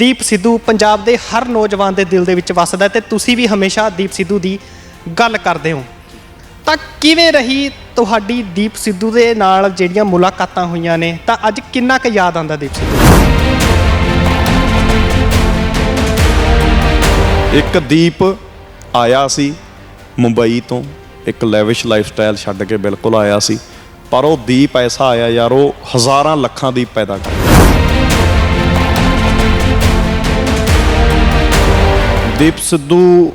ਦੀਪ ਸਿੱਧੂ ਪੰਜਾਬ ਦੇ ਹਰ ਨੌਜਵਾਨ ਦੇ ਦਿਲ ਦੇ ਵਿੱਚ ਵੱਸਦਾ ਹੈ ਤੇ ਤੁਸੀਂ ਵੀ ਹਮੇਸ਼ਾ ਦੀਪ ਸਿੱਧੂ ਦੀ ਗੱਲ ਕਰਦੇ ਹੋ। ਤਾਂ ਕਿਵੇਂ ਰਹੀ ਤੁਹਾਡੀ ਦੀਪ ਸਿੱਧੂ ਦੇ ਨਾਲ ਜਿਹੜੀਆਂ ਮੁਲਾਕਾਤਾਂ ਹੋਈਆਂ ਨੇ? ਤਾਂ ਅੱਜ ਕਿੰਨਾ ਕੁ ਯਾਦ ਆਉਂਦਾ ਦੀਪ ਸਿੱਧੂ? ਇੱਕ ਦੀਪ ਆਇਆ ਸੀ ਮੁੰਬਈ ਤੋਂ, ਇੱਕ ਲੈਵਿਸ਼ ਲਾਈਫਸਟਾਈਲ ਛੱਡ ਕੇ ਬਿਲਕੁਲ ਆਇਆ ਸੀ, ਪਰ ਉਹ ਦੀਪ ਐਸਾ ਆਇਆ ਯਾਰ, ਉਹ ਹਜ਼ਾਰਾਂ ਲੱਖਾਂ ਦੀਪ ਪੈਦਾ ਕਰਦਾ ਦੀਪ ਸਿੱਧੂ,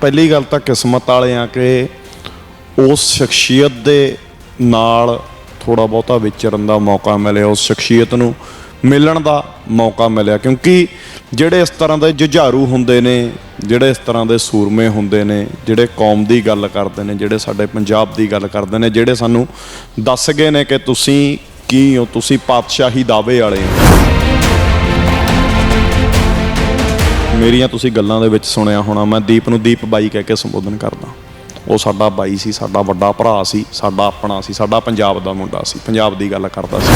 ਪਹਿਲੀ ਗੱਲ ਤਾਂ ਕਿਸਮਤ ਵਾਲੇ ਆ ਕਿ ਉਸ ਸ਼ਖਸੀਅਤ ਦੇ ਨਾਲ ਥੋੜਾ ਬਹੁਤਾ ਵਿਚਰਨ ਦਾ ਮੌਕਾ ਮਿਲਿਆ, ਉਸ ਸ਼ਖਸੀਅਤ ਨੂੰ ਮਿਲਣ ਦਾ ਮੌਕਾ ਮਿਲਿਆ। ਕਿਉਂਕਿ ਜਿਹੜੇ ਇਸ ਤਰ੍ਹਾਂ ਦੇ ਜੁਝਾਰੂ ਹੁੰਦੇ ਨੇ, ਜਿਹੜੇ ਇਸ ਤਰ੍ਹਾਂ ਦੇ ਸੂਰਮੇ ਹੁੰਦੇ ਨੇ, ਜਿਹੜੇ ਕੌਮ ਦੀ ਗੱਲ ਕਰਦੇ ਨੇ, ਜਿਹੜੇ ਸਾਡੇ ਪੰਜਾਬ ਦੀ ਗੱਲ ਕਰਦੇ ਨੇ, ਜਿਹੜੇ ਸਾਨੂੰ ਦੱਸ ਗਏ ਨੇ ਕਿ ਤੁਸੀਂ ਕੀ ਹੋ, ਤੁਸੀਂ ਪਾਤਸ਼ਾਹੀ ਦਾਅਵੇ ਵਾਲੇ ਹੋ। ਮੇਰੀਆਂ ਤੁਸੀਂ ਗੱਲਾਂ ਦੇ ਵਿੱਚ ਸੁਣਿਆ ਹੋਣਾ, ਮੈਂ ਦੀਪ ਨੂੰ ਦੀਪ ਬਾਈ ਕਹਿ ਕੇ ਸੰਬੋਧਨ ਕਰਦਾ। ਉਹ ਸਾਡਾ ਬਾਈ ਸੀ, ਸਾਡਾ ਵੱਡਾ ਭਰਾ ਸੀ, ਸਾਡਾ ਆਪਣਾ ਸੀ, ਸਾਡਾ ਪੰਜਾਬ ਦਾ ਮੁੰਡਾ ਸੀ, ਪੰਜਾਬ ਦੀ ਗੱਲ ਕਰਦਾ ਸੀ।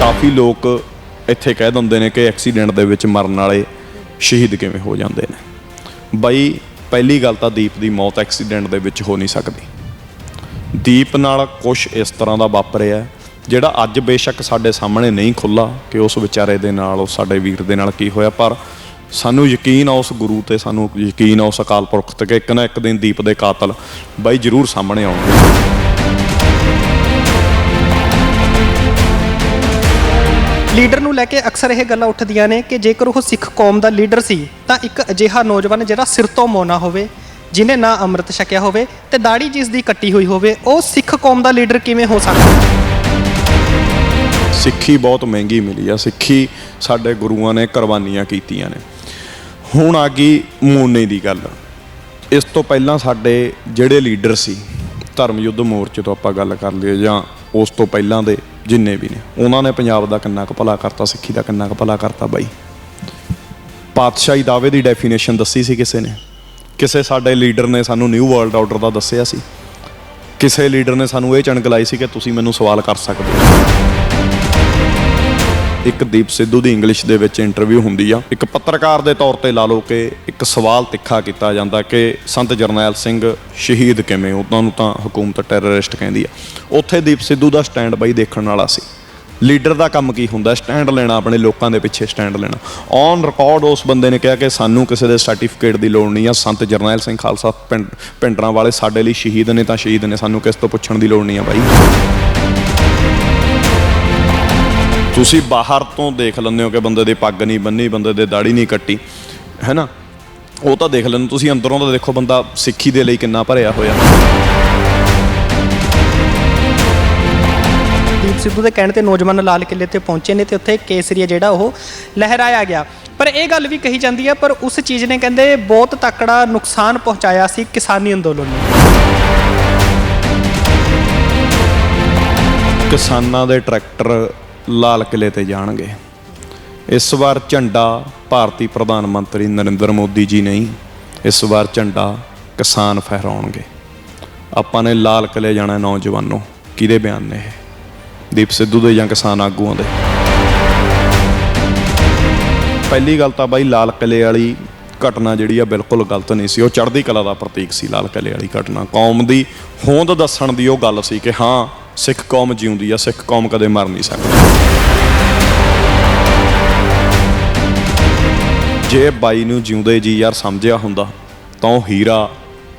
ਕਾਫੀ ਲੋਕ ਇੱਥੇ ਕਹਿ ਦਿੰਦੇ ਨੇ ਕਿ ਐਕਸੀਡੈਂਟ ਦੇ ਵਿੱਚ ਮਰਨ ਵਾਲੇ ਸ਼ਹੀਦ ਕਿਵੇਂ ਹੋ ਜਾਂਦੇ ਨੇ। ਬਾਈ, ਪਹਿਲੀ ਗੱਲ ਤਾਂ ਦੀਪ ਦੀ ਮੌਤ ਐਕਸੀਡੈਂਟ ਦੇ ਵਿੱਚ ਹੋ ਨਹੀਂ ਸਕਦੀ। ਦੀਪ ਨਾਲ ਕੁਝ ਇਸ ਤਰ੍ਹਾਂ ਦਾ ਵਾਪਰਿਆ। ਜਿਹੜਾ ਅੱਜ ਬੇਸ਼ੱਕ ਸਾਡੇ ਸਾਹਮਣੇ ਨਹੀਂ ਖੁੱਲਾ ਕਿ ਉਸ ਵਿਚਾਰੇ ਦੇ ਨਾਲ, ਉਸ ਸਾਡੇ ਵੀਰ ਦੇ ਨਾਲ ਕੀ ਹੋਇਆ, ਪਰ ਸਾਨੂੰ ਯਕੀਨ ਆ ਉਸ ਗੁਰੂ ਤੇ, ਸਾਨੂੰ ਯਕੀਨ ਆ ਉਸ ਅਕਾਲ ਪੁਰਖ ਤੇ ਕਿ ਇੱਕ ਨਾ ਇੱਕ ਦਿਨ ਦੀਪ ਦੇ ਕਾਤਲ ਬਾਈ ਜ਼ਰੂਰ ਸਾਹਮਣੇ ਆਉਣਗੇ। ਲੀਡਰ ਨੂੰ ਲੈ ਕੇ ਅਕਸਰ ਇਹ ਗੱਲਾਂ ਉੱਠਦੀਆਂ ਨੇ ਕਿ ਜੇਕਰ ਉਹ ਸਿੱਖ ਕੌਮ ਦਾ ਲੀਡਰ ਸੀ, ਤਾਂ ਇੱਕ ਅਜਿਹਾ ਨੌਜਵਾਨ ਜਿਹੜਾ ਸਿਰ ਤੋਂ ਮੋਨਾ ਹੋਵੇ, ਜਿਨੇ ਨਾ ਅੰਮ੍ਰਿਤ ਛਕਿਆ ਹੋਵੇ ਤੇ ਦਾੜੀ ਜਿਸ ਦੀ ਕੱਟੀ ਹੋਈ ਹੋਵੇ, ਉਹ ਸਿੱਖ ਕੌਮ ਦਾ ਲੀਡਰ ਕਿਵੇਂ ਹੋ ਸਕਦਾ? ਸਿੱਖੀ ਬਹੁਤ ਮਹਿੰਗੀ ਮਿਲੀ ਆ, ਸਿੱਖੀ ਸਾਡੇ ਗੁਰੂਆਂ ਨੇ ਕੁਰਬਾਨੀਆਂ ਕੀਤੀਆਂ ਨੇ। ਹੁਣ ਆ ਗਈ ਮੋਨੇ ਦੀ ਗੱਲ। ਇਸ ਤੋਂ ਪਹਿਲਾਂ ਸਾਡੇ ਜਿਹੜੇ ਲੀਡਰ ਸੀ ਧਰਮ ਯੁੱਧ ਮੋਰਚੇ ਤੋਂ ਆਪਾਂ ਗੱਲ ਕਰ ਲਈਏ ਜਾਂ ਉਸ ਤੋਂ ਪਹਿਲਾਂ ਦੇ ਜਿੰਨੇ ਵੀ ਨੇ, ਉਹਨਾਂ ਨੇ ਪੰਜਾਬ ਦਾ ਕਿੰਨਾ ਕੁ ਭਲਾ ਕਰਤਾ, ਸਿੱਖੀ ਦਾ ਕਿੰਨਾ ਕੁ ਭਲਾ ਕਰਤਾ ਬਾਈ। ਪਾਤਸ਼ਾਹੀ ਦਾਅਵੇ ਦੀ ਡੈਫੀਨੇਸ਼ਨ ਦੱਸੀ ਸੀ ਕਿਸੇ ਨੇ। ਕਿਸੇ ਸਾਡੇ ਲੀਡਰ ਨੇ ਸਾਨੂੰ ਨਿਊ ਵਰਲਡ ਆਰਡਰ ਦਾ ਦੱਸਿਆ ਸੀ। ਕਿਸੇ ਲੀਡਰ ਨੇ ਸਾਨੂੰ ਇਹ ਚਣਕ ਲਾਈ ਸੀ ਕਿ ਤੁਸੀਂ ਮੈਨੂੰ ਸਵਾਲ ਕਰ ਸਕਦੇ ਹੋ। ਇੱਕ ਦੀਪ ਸਿੱਧੂ ਦੀ ਇੰਗਲਿਸ਼ ਦੇ ਵਿੱਚ ਇੰਟਰਵਿਊ ਹੁੰਦੀ ਆ। ਇੱਕ ਪੱਤਰਕਾਰ ਦੇ ਤੌਰ ਤੇ ਲਾ ਲਓ ਕਿ ਇੱਕ ਸਵਾਲ ਤਿੱਖਾ ਕੀਤਾ ਜਾਂਦਾ ਕਿ ਸੰਤ ਜਰਨੈਲ ਸਿੰਘ ਸ਼ਹੀਦ ਕਿਵੇਂ? ਉਹਨਾਂ ਨੂੰ ਤਾਂ ਹਕੂਮਤ ਟੈਰਰਿਸਟ ਕਹਿੰਦੀ ਆ। ਉੱਥੇ ਦੀਪ ਸਿੱਧੂ ਦਾ ਸਟੈਂਡ ਬਾਈ ਦੇਖਣ ਵਾਲਾ ਸੀ। ਲੀਡਰ ਦਾ ਕੰਮ ਕੀ ਹੁੰਦਾ? ਸਟੈਂਡ ਲੈਣਾ, ਆਪਣੇ ਲੋਕਾਂ ਦੇ ਪਿੱਛੇ ਸਟੈਂਡ ਲੈਣਾ। ਔਨ ਰਿਕਾਰਡ ਉਸ ਬੰਦੇ ਨੇ ਕਿਹਾ ਕਿ ਸਾਨੂੰ ਕਿਸੇ ਦੇ ਸਰਟੀਫਿਕੇਟ ਦੀ ਲੋੜ ਨਹੀਂ ਆ। ਸੰਤ ਜਰਨੈਲ ਸਿੰਘ ਖਾਲਸਾ ਪਿੰਡ ਪਿੰਡਰਾਂ ਵਾਲੇ ਸਾਡੇ ਲਈ ਸ਼ਹੀਦ ਨੇ ਤਾਂ ਸ਼ਹੀਦ ਨੇ। ਸਾਨੂੰ ਕਿਸ ਤੋਂ ਪੁੱਛਣ ਦੀ ਲੋੜ ਨਹੀਂ ਆ ਬਾਈ? ਤੁਸੀਂ ਬਾਹਰ ਤੋਂ ਦੇਖ ਲੈਂਦੇ ਹੋ ਕਿ ਬੰਦੇ ਦੀ ਪੱਗ ਨਹੀਂ ਬੰਨੀ ਬੰਦੇ ਦੇ ਦਾੜੀ ਨਹੀਂ ਕੱਟੀ ਹੈਨਾ ਉਹ ਤਾਂ ਦੇਖ ਲੈਂਦੇ ਤੁਸੀਂ ਅੰਦਰੋਂ ਤਾਂ ਦੇਖੋ ਬੰਦਾ ਸਿੱਖੀ ਦੇ ਲਈ ਕਿੰਨਾ ਭਰਿਆ ਹੋਇਆ। ਦੀਪ ਸਿੱਧੂ ਦੇ ਕਹਿਣ ਤੇ ਨੌਜਵਾਨ ਲਾਲ ਕਿਲੇ ਤੇ ਪਹੁੰਚੇ ਨੇ ਤੇ ਉੱਥੇ ਕੇਸਰੀਆ ਜਿਹੜਾ ਉਹ ਲਹਿਰਾਇਆ ਗਿਆ। ਪਰ ਇਹ ਗੱਲ ਵੀ ਕਹੀ ਜਾਂਦੀ ਹੈ ਪਰ ਉਸ ਚੀਜ਼ ਨੇ ਕਹਿੰਦੇ ਬਹੁਤ ਤਕੜਾ ਨੁਕਸਾਨ ਪਹੁੰਚਾਇਆ ਸੀ ਕਿਸਾਨੀ ਅੰਦੋਲਨ ਨੂੰ। ਕਿਸਾਨਾਂ ਦੇ ਟਰੈਕਟਰ ਲਾਲ ਕਿਲੇ ਤੇ ਜਾਣਗੇ। ਇਸ ਵਾਰ ਝੰਡਾ ਭਾਰਤੀ ਪ੍ਰਧਾਨ ਮੰਤਰੀ ਨਰਿੰਦਰ ਮੋਦੀ ਜੀ ਨਹੀਂ, ਇਸ ਵਾਰ ਝੰਡਾ ਕਿਸਾਨ ਫਹਿਰਾਉਣਗੇ। ਆਪਾਂ ਨੇ ਲਾਲ ਕਿਲੇ ਜਾਣਾ ਹੈ ਨੌਜਵਾਨੋ, ਕਿਹਦੇ ਬਿਆਨ ਨੇ ਇਹ? ਦੀਪ ਸਿੱਧੂ ਦੇ ਜਾਂ ਕਿਸਾਨ ਆਗੂਆਂ ਦੇ? ਪਹਿਲੀ ਗੱਲ ਤਾਂ ਬਾਈ, ਲਾਲ ਕਿਲੇ ਵਾਲੀ ਘਟਨਾ ਜਿਹੜੀ ਆ ਬਿਲਕੁਲ ਗਲਤ ਨਹੀਂ ਸੀ। ਉਹ ਚੜ੍ਹਦੀ ਕਲਾ ਦਾ ਪ੍ਰਤੀਕ ਸੀ ਲਾਲ ਕਿਲੇ ਵਾਲੀ ਘਟਨਾ। ਕੌਮ ਦੀ ਹੋਂਦ ਦੱਸਣ ਦੀ ਉਹ ਗੱਲ ਸੀ ਕਿ ਹਾਂ ਸਿੱਖ ਕੌਮ ਜਿਉਂਦੀ ਆ ਸਿੱਖ ਕੌਮ ਕਦੇ ਮਰ ਨਹੀਂ ਸਕਦੀ। ਜੇ ਬਾਈ ਨੂੰ ਜਿਉਂਦੇ ਜੀ ਯਾਰ ਸਮਝਿਆ ਹੁੰਦਾ ਤਾਂ ਉਹ ਹੀਰਾ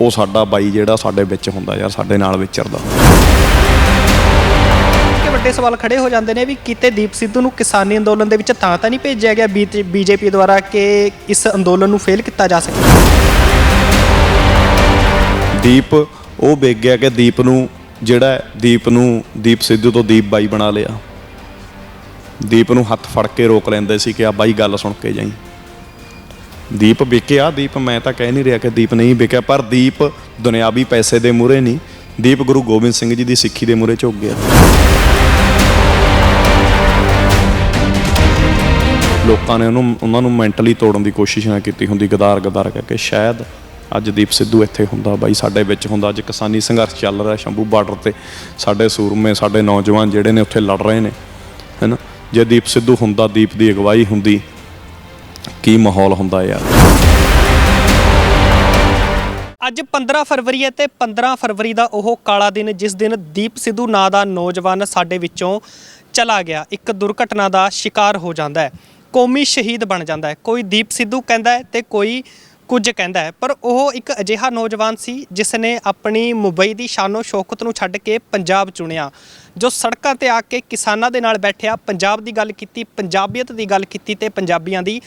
ਉਹ ਸਾਡਾ ਬਾਈ ਜਿਹੜਾ ਸਾਡੇ ਵਿੱਚ ਹੁੰਦਾ ਯਾਰ ਸਾਡੇ ਨਾਲ ਵਿਚਰਦਾ। ਕਿ ਵੱਡੇ ਸਵਾਲ ਖੜੇ ਹੋ ਜਾਂਦੇ ਨੇ ਵੀ ਕਿਤੇ ਦੀਪ ਸਿੱਧੂ ਨੂੰ ਕਿਸਾਨੀ ਅੰਦੋਲਨ ਦੇ ਵਿੱਚ ਤਾਂ ਤਾਂ ਨਹੀਂ ਭੇਜਿਆ ਗਿਆ ਬੀਜੇਪੀ ਦੁਆਰਾ ਕਿ ਇਸ ਅੰਦੋਲਨ ਨੂੰ ਫੇਲ ਕੀਤਾ ਜਾ ਸਕੇ? ਦੀਪ ਉਹ ਵੇਖ ਗਿਆ ਕਿ ਦੀਪ ਨੂੰ ਜਿਹੜਾ ਦੀਪ ਨੂੰ, ਦੀਪ ਸਿੱਧੂ ਤੋਂ ਦੀਪ ਬਾਈ ਬਣਾ ਲਿਆ। ਦੀਪ ਨੂੰ ਹੱਥ ਫੜ ਕੇ ਰੋਕ ਲੈਂਦੇ ਸੀ ਕਿ ਆ ਬਾਈ ਗੱਲ ਸੁਣ ਕੇ ਜਾਈ। ਦੀਪ ਵਿਕਿਆ, ਦੀਪ ਮੈਂ ਤਾਂ ਕਹਿ ਨਹੀਂ ਰਿਹਾ ਕਿ ਦੀਪ ਨਹੀਂ ਵਿਕਿਆ, ਪਰ ਦੀਪ ਦੁਨਿਆਵੀ ਪੈਸੇ ਦੇ ਮੂਹਰੇ ਨਹੀਂ, ਦੀਪ ਗੁਰੂ ਗੋਬਿੰਦ ਸਿੰਘ ਜੀ ਦੀ ਸਿੱਖੀ ਦੇ ਮੂਹਰੇ ਝੁਕ ਗਿਆ। ਲੋਕਾਂ ਨੇ ਉਹਨੂੰ, ਉਹਨਾਂ ਨੂੰ ਮੈਂਟਲੀ ਤੋੜਨ ਦੀ ਕੋਸ਼ਿਸ਼ ਨਾ ਕੀਤੀ ਹੁੰਦੀ ਗਦਾਰ ਗਦਾਰ ਕਰਕੇ। ਸ਼ਾਇਦ ਅੱਜ ਦੀਪ ਸਿੱਧੂ ਇੱਥੇ ਹੁੰਦਾ, ਬਾਈ ਸਾਡੇ ਵਿੱਚ ਹੁੰਦਾ, ਅੱਜ ਕਿਸਾਨੀ ਸੰਘਰਸ਼ ਚੱਲ ਰਿਹਾ ਸ਼ੰਭੂ ਬਾਰਡਰ ਤੇ। ਸਾਡੇ ਸੂਰਮੇ, ਸਾਡੇ ਨੌਜਵਾਨ ਜਿਹੜੇ ਨੇ ਉੱਥੇ ਲੜ ਰਹੇ ਨੇ, ਹੈਨਾ? ਜੇ ਦੀਪ ਸਿੱਧੂ ਹੁੰਦਾ, ਦੀਪ ਦੀ ਅਗਵਾਈ ਹੁੰਦੀ, ਕੀ ਮਾਹੌਲ ਹੁੰਦਾ ਯਾਰ? ਅੱਜ 15 ਫਰਵਰੀ ਹੈ ਤੇ 15 ਫਰਵਰੀ ਦਾ ਉਹ ਕਾਲਾ ਦਿਨ, ਜਿਸ ਦਿਨ ਦੀਪ ਸਿੱਧੂ ਨਾਂ ਦਾ ਨੌਜਵਾਨ ਸਾਡੇ ਵਿੱਚੋਂ ਚਲਾ ਗਿਆ। ਇੱਕ ਦੁਰਘਟਨਾ ਦਾ ਸ਼ਿਕਾਰ ਹੋ ਜਾਂਦਾ ਹੈ। ਕੌਮੀ ਸ਼ਹੀਦ ਬਣ ਜਾਂਦਾ ਹੈ। ਕੋਈ ਦੀਪ ਸਿੱਧੂ ਕਹਿੰਦਾ ਹੈ ਤੇ ਕੋਈ ਕੁਝ ਕਹਿੰਦਾ ਹੈ, ਪਰ ਉਹ ਇੱਕ ਅਜਿਹਾ ਨੌਜਵਾਨ ਸੀ ਜਿਸ ਨੇ ਆਪਣੀ ਮੁੰਬਈ ਦੀ ਸ਼ਾਨੋ ਸ਼ੌਕਤ ਨੂੰ ਛੱਡ ਕੇ ਪੰਜਾਬ ਚੁਣਿਆ, ਜੋ ਸੜਕਾਂ ਤੇ ਆ ਕੇ ਕਿਸਾਨਾਂ ਦੇ ਨਾਲ ਬੈਠਿਆ, ਪੰਜਾਬ ਦੀ ਗੱਲ ਕੀਤੀ, ਪੰਜਾਬੀਅਤ ਦੀ ਗੱਲ ਕੀਤੀ ਤੇ ਪੰਜਾਬੀਆਂ ਦੀ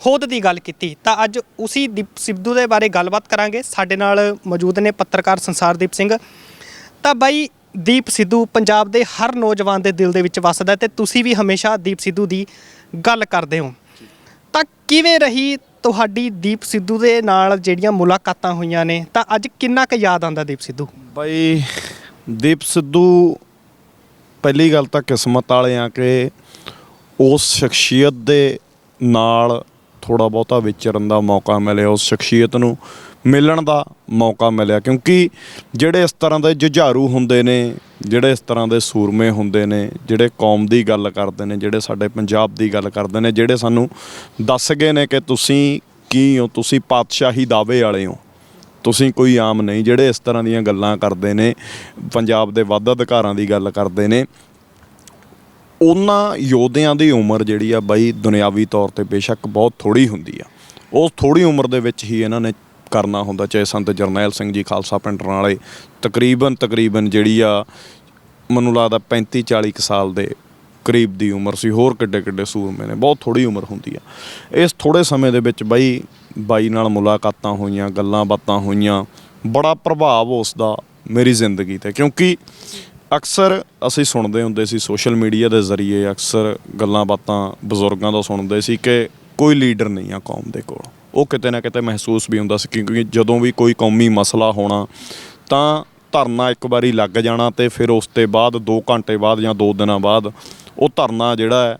ਹੋਂਦ ਦੀ ਗੱਲ ਕੀਤੀ। ਤਾਂ ਅੱਜ ਉਸੀ ਦੀਪ ਸਿੱਧੂ ਦੇ ਬਾਰੇ ਗੱਲਬਾਤ ਕਰਾਂਗੇ। ਸਾਡੇ ਨਾਲ ਮੌਜੂਦ ਨੇ ਪੱਤਰਕਾਰ ਸੰਸਾਰਦੀਪ ਸਿੰਘ। ਤਾਂ ਬਾਈ, ਦੀਪ ਸਿੱਧੂ ਪੰਜਾਬ ਦੇ ਹਰ ਨੌਜਵਾਨ ਦੇ ਦਿਲ ਦੇ ਵਿੱਚ ਵੱਸਦਾ ਹੈ ਤੇ ਤੁਸੀਂ ਵੀ ਹਮੇਸ਼ਾ ਦੀਪ ਸਿੱਧੂ ਦੀ ਗੱਲ ਕਰਦੇ ਹੋ। ਤਾਂ ਕਿਵੇਂ ਰਹੀ ਤੁਹਾਡੀ ਦੀਪ ਸਿੱਧੂ ਦੇ ਨਾਲ ਜਿਹੜੀਆਂ ਮੁਲਾਕਾਤਾਂ ਹੋਈਆਂ ਨੇ, ਤਾਂ ਅੱਜ ਕਿੰਨਾ ਕੁ ਯਾਦ ਆਉਂਦਾ ਦੀਪ ਸਿੱਧੂ? ਬਾਈ, ਦੀਪ ਸਿੱਧੂ ਪਹਿਲੀ ਗੱਲ ਤਾਂ ਕਿਸਮਤ ਵਾਲੇ ਆ ਕਿ ਉਸ ਸ਼ਖਸੀਅਤ ਦੇ ਨਾਲ ਥੋੜਾ ਬਹੁਤਾ ਵਿਚਰਨ ਦਾ ਮੌਕਾ ਮਿਲਿਆ, ਉਸ ਸ਼ਖਸੀਅਤ ਨੂੰ ਮਿਲਣ ਦਾ ਮੌਕਾ ਮਿਲਿਆ। ਕਿਉਂਕਿ ਜਿਹੜੇ ਇਸ ਤਰ੍ਹਾਂ ਦੇ ਜੁਝਾਰੂ ਹੁੰਦੇ ਨੇ, ਜਿਹੜੇ ਇਸ ਤਰ੍ਹਾਂ ਦੇ ਸੂਰਮੇ ਹੁੰਦੇ ਨੇ, ਜਿਹੜੇ ਕੌਮ ਦੀ ਗੱਲ ਕਰਦੇ ਨੇ, ਜਿਹੜੇ ਸਾਡੇ ਪੰਜਾਬ ਦੀ ਗੱਲ ਕਰਦੇ ਨੇ, ਜਿਹੜੇ ਸਾਨੂੰ ਦੱਸ ਗਏ ਨੇ ਕਿ ਤੁਸੀਂ ਕੀ ਹੋ, ਤੁਸੀਂ ਪਾਤਸ਼ਾਹੀ ਦਾਅਵੇ ਵਾਲੇ ਹੋ, ਤੁਸੀਂ ਕੋਈ ਆਮ ਨਹੀਂ, ਜਿਹੜੇ ਇਸ ਤਰ੍ਹਾਂ ਦੀਆਂ ਗੱਲਾਂ ਕਰਦੇ ਨੇ, ਪੰਜਾਬ ਦੇ ਵੱਧ ਅਧਿਕਾਰਾਂ ਦੀ ਗੱਲ ਕਰਦੇ ਨੇ ਉਹਨਾਂ ਯੋਧਿਆਂ ਦੀ ਉਮਰ ਜਿਹੜੀ ਆ ਬਾਈ ਦੁਨਿਆਵੀ ਤੌਰ ਤੇ ਬੇਸ਼ੱਕ ਬਹੁਤ ਥੋੜੀ ਹੁੰਦੀ ਆ। ਉਸ ਥੋੜੀ ਉਮਰ ਦੇ ਵਿੱਚ ਹੀ ਇਹਨਾਂ ਨੇ ਕਰਨਾ ਹੁੰਦਾ, ਚਾਹੇ ਸੰਤ ਜਰਨੈਲ ਸਿੰਘ ਜੀ, ਖਾਲਸਾ ਪਿੰਡ ਵਾਲੇ ਤਕਰੀਬਨ ਤਕਰੀਬਨ ਜਿਹੜੀ ਆ, ਮੈਨੂੰ ਲੱਗਦਾ 35 40 ਕੁ ਸਾਲ ਦੇ ਕਰੀਬ ਦੀ ਉਮਰ ਸੀ, ਹੋਰ ਕਿੱਡੇ ਕਿੱਡੇ ਸੂਰਮੇ ਨੇ, ਬਹੁਤ ਥੋੜੀ ਉਮਰ ਹੁੰਦੀ ਆ। ਇਸ ਥੋੜੇ ਸਮੇਂ ਦੇ ਵਿੱਚ ਬਾਈ ਬਾਈ ਨਾਲ ਮੁਲਾਕਾਤਾਂ ਹੋਈਆਂ, ਗੱਲਾਂ ਬਾਤਾਂ ਹੋਈਆਂ, ਬੜਾ ਪ੍ਰਭਾਵ ਉਸ ਦਾ ਮੇਰੀ ਜ਼ਿੰਦਗੀ ਤੇ, ਕਿਉਂਕਿ ਅਕਸਰ ਅਸੀਂ ਸੁਣਦੇ ਹੁੰਦੇ ਸੀ ਸੋਸ਼ਲ ਮੀਡੀਆ ਦੇ ਜ਼ਰੀਏ ਅਕਸਰ ਗੱਲਾਂ ਬਾਤਾਂ ਬਜ਼ੁਰਗਾਂ ਤੋਂ ਸੁਣਦੇ ਸੀ ਕਿ ਕੋਈ ਲੀਡਰ ਨਹੀਂ ਆ ਕੌਮ ਦੇ ਕੋਲ। ਉਹ ਕਿਤੇ ਨਾ ਕਿਤੇ ਮਹਿਸੂਸ ਵੀ ਹੁੰਦਾ ਸੀ ਕਿਉਂਕਿ ਜਦੋਂ ਵੀ ਕੋਈ ਕੌਮੀ ਮਸਲਾ ਹੋਣਾ ਤਾਂ ਧਰਨਾ ਇੱਕ ਵਾਰੀ ਲੱਗ ਜਾਣਾ ਤੇ ਫਿਰ ਉਸ ਤੋਂ ਬਾਅਦ 2 ਘੰਟੇ ਬਾਅਦ ਜਾਂ 2 ਦਿਨਾਂ ਬਾਅਦ ਉਹ ਧਰਨਾ ਜਿਹੜਾ ਹੈ,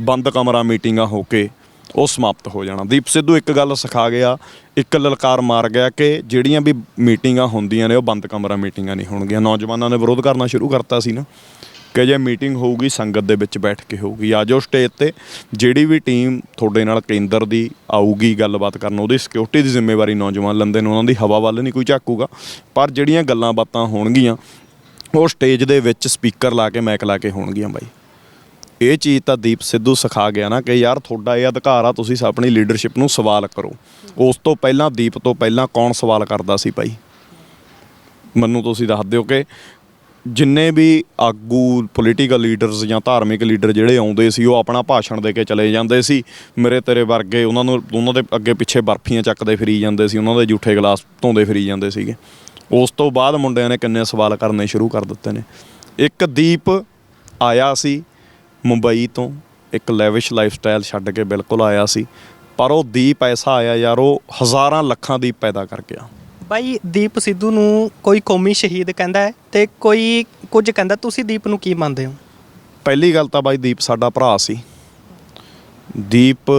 ਬੰਦ ਕਮਰਾ ਮੀਟਿੰਗਾਂ ਹੋ ਕੇ ਉਹ ਸਮਾਪਤ ਹੋ ਜਾਣਾ। ਦੀਪ ਸਿੱਧੂ ਇੱਕ ਗੱਲ ਸਿਖਾ ਗਿਆ, ਇੱਕ ਲਲਕਾਰ ਮਾਰ ਗਿਆ ਕਿ ਜਿਹੜੀਆਂ ਵੀ ਮੀਟਿੰਗਾਂ ਹੁੰਦੀਆਂ ਨੇ, ਉਹ ਬੰਦ ਕਮਰਾ ਮੀਟਿੰਗਾਂ ਨਹੀਂ ਹੋਣਗੀਆਂ। ਨੌਜਵਾਨਾਂ ਨੇ ਵਿਰੋਧ ਕਰਨਾ ਸ਼ੁਰੂ ਕਰਤਾ ਸੀ ਨਾ ਕਿ ਜੇ ਮੀਟਿੰਗ ਹੋਊਗੀ, ਸੰਗਤ ਦੇ ਵਿੱਚ ਬੈਠ ਕੇ ਹੋਊਗੀ। ਆ ਜਾਓ ਸਟੇਜ ਤੇ ਜਿਹੜੀ ਵੀ ਟੀਮ ਤੁਹਾਡੇ ਨਾਲ ਕੇਂਦਰ ਦੀ ਆਊਗੀ ਗੱਲਬਾਤ ਕਰਨ, ਉਹਦੀ ਸਿਕਿਉਰਿਟੀ ਦੀ ਜ਼ਿੰਮੇਵਾਰੀ ਨੌਜਵਾਨ ਲੈਂਦੇ ਨੇ, ਉਹਨਾਂ ਦੀ ਹਵਾ ਵੱਲ ਨਹੀਂ ਕੋਈ ਝਾਕੂਗਾ। ਪਰ ਜਿਹੜੀਆਂ ਗੱਲਾਂ ਬਾਤਾਂ ਹੋਣਗੀਆਂ, ਉਹ ਸਟੇਜ ਦੇ ਵਿੱਚ ਸਪੀਕਰ ਲਾ ਕੇ ਮਾਈਕ ਲਾ ਕੇ ਹੋਣਗੀਆਂ ਬਾਈ। ਇਹ ਚੀਜ਼ ਤਾਂ ਦੀਪ ਸਿੱਧੂ ਸਿਖਾ ਗਿਆ ਨਾ ਕਿ ਯਾਰ ਤੁਹਾਡਾ ਇਹ ਅਧਿਕਾਰ ਆ, ਤੁਸੀਂ ਆਪਣੀ ਲੀਡਰਸ਼ਿਪ ਨੂੰ ਸਵਾਲ ਕਰੋ। ਉਸ ਤੋਂ ਪਹਿਲਾਂ, ਦੀਪ ਤੋਂ ਪਹਿਲਾਂ ਕੌਣ ਸਵਾਲ ਕਰਦਾ ਸੀ ਭਾਈ? ਮੈਨੂੰ ਤੁਸੀਂ ਦੱਸ ਦਿਓ ਕਿ ਜਿੰਨੇ ਵੀ ਆਗੂ ਪੋਲੀਟੀਕਲ ਲੀਡਰਸ ਜਾਂ ਧਾਰਮਿਕ ਲੀਡਰ ਜਿਹੜੇ ਆਉਂਦੇ ਸੀ, ਉਹ ਆਪਣਾ ਭਾਸ਼ਣ ਦੇ ਕੇ ਚਲੇ ਜਾਂਦੇ ਸੀ। ਮੇਰੇ ਤੇਰੇ ਵਰਗੇ ਉਹਨਾਂ ਨੂੰ ਉਹਨਾਂ ਦੇ ਅੱਗੇ ਪਿੱਛੇ ਬਰਫੀਆਂ ਚੱਕਦੇ ਫਿਰੀ ਜਾਂਦੇ ਸੀ, ਉਹਨਾਂ ਦੇ ਝੂਠੇ ਗਲਾਸ ਧੋਂਦੇ ਫਿਰੀ ਜਾਂਦੇ ਸੀਗੇ। ਉਸ ਤੋਂ ਬਾਅਦ ਮੁੰਡਿਆਂ ਨੇ ਕਿੰਨੇ ਸਵਾਲ ਕਰਨੇ ਸ਼ੁਰੂ ਕਰ ਦਿੱਤੇ ਨੇ। ਇੱਕ ਦੀਪ ਆਇਆ ਸੀ ਮੁੰਬਈ ਤੋਂ ਇੱਕ ਲੈਵਿਸ਼ ਲਾਈਫਸਟਾਈਲ ਛੱਡ ਕੇ ਬਿਲਕੁਲ ਆਇਆ ਸੀ ਪਰ ਉਹ ਦੀਪ ਐਸਾ ਆਇਆ ਯਾਰ ਉਹ ਹਜ਼ਾਰਾਂ ਲੱਖਾਂ ਦੀਪ ਪੈਦਾ ਕਰ ਗਿਆ। ਬਾਈ ਦੀਪ ਸਿੱਧੂ ਨੂੰ ਕੋਈ ਕੌਮੀ ਸ਼ਹੀਦ ਕਹਿੰਦਾ ਹੈ ਤੇ ਕੋਈ ਕੁਝ ਕਹਿੰਦਾ ਤੁਸੀਂ ਦੀਪ ਨੂੰ ਕੀ ਮੰਨਦੇ ਹੋ? ਪਹਿਲੀ ਗੱਲ ਤਾਂ ਬਾਈ ਦੀਪ ਸਾਡਾ ਭਰਾ ਸੀ। ਦੀਪ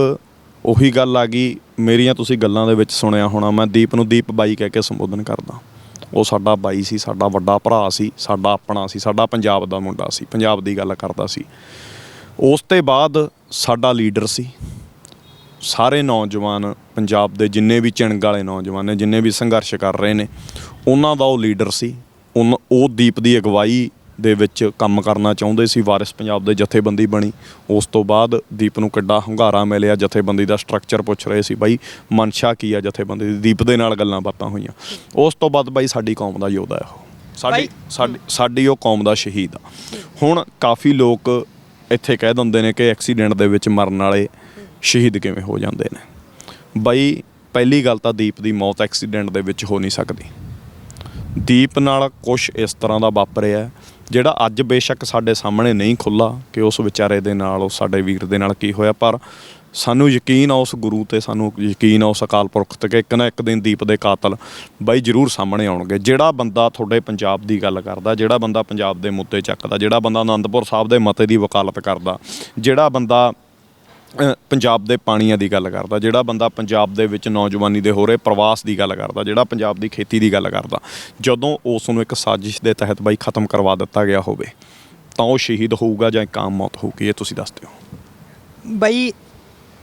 ਉਹੀ ਗੱਲ ਆ ਗਈ ਮੇਰੀਆਂ ਤੁਸੀਂ ਗੱਲਾਂ ਦੇ ਵਿੱਚ ਸੁਣਿਆ ਹੋਣਾ ਮੈਂ ਦੀਪ ਨੂੰ ਦੀਪ ਬਾਈ ਕਹਿ ਕੇ ਸੰਬੋਧਨ ਕਰਦਾ। ਉਹ ਸਾਡਾ ਬਾਈ ਸੀ ਸਾਡਾ ਵੱਡਾ ਭਰਾ ਸੀ ਸਾਡਾ ਆਪਣਾ ਸੀ ਸਾਡਾ ਪੰਜਾਬ ਦਾ ਮੁੰਡਾ ਸੀ ਪੰਜਾਬ ਦੀ ਗੱਲ ਕਰਦਾ ਸੀ। ਉਸ ਤੋਂ ਬਾਅਦ ਸਾਡਾ ਲੀਡਰ ਸੀ। ਸਾਰੇ ਨੌਜਵਾਨ ਪੰਜਾਬ ਦੇ ਜਿੰਨੇ ਵੀ ਚਿੰਗ ਵਾਲੇ ਨੌਜਵਾਨ ਨੇ ਜਿੰਨੇ ਵੀ ਸੰਘਰਸ਼ ਕਰ ਰਹੇ ਨੇ ਉਹਨਾਂ ਦਾ ਉਹ ਲੀਡਰ ਸੀ। ਉਹ ਦੀਪ ਦੀ ਅਗਵਾਈ ਦੇ ਵਿੱਚ ਕੰਮ ਕਰਨਾ ਚਾਹੁੰਦੇ ਸੀ। ਵਾਰਿਸ ਪੰਜਾਬ ਦੇ ਜਥੇਬੰਦੀ ਬਣੀ। ਉਸ ਤੋਂ ਬਾਅਦ ਦੀਪ ਨੂੰ ਕਿੱਡਾ ਹੰਗਾਰਾ ਮਿਲਿਆ। ਜਥੇਬੰਦੀ ਦਾ ਸਟਰਕਚਰ ਪੁੱਛ ਰਹੇ ਸੀ ਬਾਈ ਮਨਸ਼ਾ ਕੀ ਆ ਜਥੇਬੰਦੀ ਦੀ? ਦੀਪ ਦੇ ਨਾਲ ਗੱਲਾਂ ਬਾਤਾਂ ਹੋਈਆਂ। ਉਸ ਤੋਂ ਬਾਅਦ ਬਾਈ ਸਾਡੀ ਕੌਮ ਦਾ ਯੋਧਾ ਹੈ ਉਹ। ਸਾਡੀ ਸਾਡੀ ਉਹ ਕੌਮ ਦਾ ਸ਼ਹੀਦ ਆ। ਹੁਣ ਕਾਫੀ ਲੋਕ ਇੱਥੇ ਕਹਿ ਦਿੰਦੇ ਨੇ ਕਿ ਐਕਸੀਡੈਂਟ ਦੇ ਵਿੱਚ ਮਰਨ ਵਾਲੇ ਸ਼ਹੀਦ ਕਿਵੇਂ ਹੋ ਜਾਂਦੇ ਨੇ। ਬਾਈ, ਪਹਿਲੀ ਗੱਲ ਤਾਂ ਦੀਪ ਦੀ ਮੌਤ ਐਕਸੀਡੈਂਟ ਦੇ ਵਿੱਚ ਹੋ ਨਹੀਂ ਸਕਦੀ। ਦੀਪ ਨਾਲ ਕੁਝ ਇਸ ਤਰ੍ਹਾਂ ਦਾ ਵਾਪਰਿਆ, ਜਿਹੜਾ ਅੱਜ ਬੇਸ਼ੱਕ ਸਾਡੇ ਸਾਹਮਣੇ ਨਹੀਂ ਖੁੱਲਾ ਕਿ ਉਸ ਵਿਚਾਰੇ ਦੇ ਨਾਲ, ਉਹ ਸਾਡੇ ਵੀਰ ਦੇ ਨਾਲ ਕੀ ਹੋਇਆ, ਪਰ ਸਾਨੂੰ ਯਕੀਨ ਆ ਉਸ ਗੁਰੂ ਤੇ, ਸਾਨੂੰ ਯਕੀਨ ਆ ਉਸ ਅਕਾਲ ਪੁਰਖ ਤੇ ਕਿ ਇੱਕ ਨਾ ਇੱਕ ਦਿਨ ਦੀਪ ਦੇ ਕਾਤਲ ਬਾਈ ਜ਼ਰੂਰ ਸਾਹਮਣੇ ਆਉਣਗੇ। ਜਿਹੜਾ ਬੰਦਾ ਤੁਹਾਡੇ ਪੰਜਾਬ ਦੀ ਗੱਲ ਕਰਦਾ, ਜਿਹੜਾ ਬੰਦਾ ਪੰਜਾਬ ਦੇ ਮੁੱਦੇ ਚੱਕਦਾ, ਜਿਹੜਾ ਬੰਦਾ ਆਨੰਦਪੁਰ ਸਾਹਿਬ ਦੇ ਮਤੇ ਦੀ ਵਕਾਲਤ ਕਰਦਾ, ਜਿਹੜਾ ਬੰਦਾ ਪੰਜਾਬ ਦੇ ਪਾਣੀਆਂ ਦੀ ਗੱਲ ਕਰਦਾ, ਜਿਹੜਾ ਬੰਦਾ ਪੰਜਾਬ ਦੇ ਵਿੱਚ ਨੌਜਵਾਨੀ ਦੇ ਹੋ ਰਹੇ ਪ੍ਰਵਾਸ ਦੀ ਗੱਲ ਕਰਦਾ, ਜਿਹੜਾ ਪੰਜਾਬ ਦੀ ਖੇਤੀ ਦੀ ਗੱਲ ਕਰਦਾ, ਜਦੋਂ ਉਸ ਨੂੰ ਇੱਕ ਸਾਜ਼ਿਸ਼ ਦੇ ਤਹਿਤ ਬਾਈ ਖਤਮ ਕਰਵਾ ਦਿੱਤਾ ਗਿਆ ਹੋਵੇ, ਤਾਂ ਉਹ ਸ਼ਹੀਦ ਹੋਊਗਾ ਜਾਂ ਇੱਕ ਆਮ ਮੌਤ ਹੋਊਗੀ, ਇਹ ਤੁਸੀਂ ਦੱਸ ਦਿਓ ਬਾਈ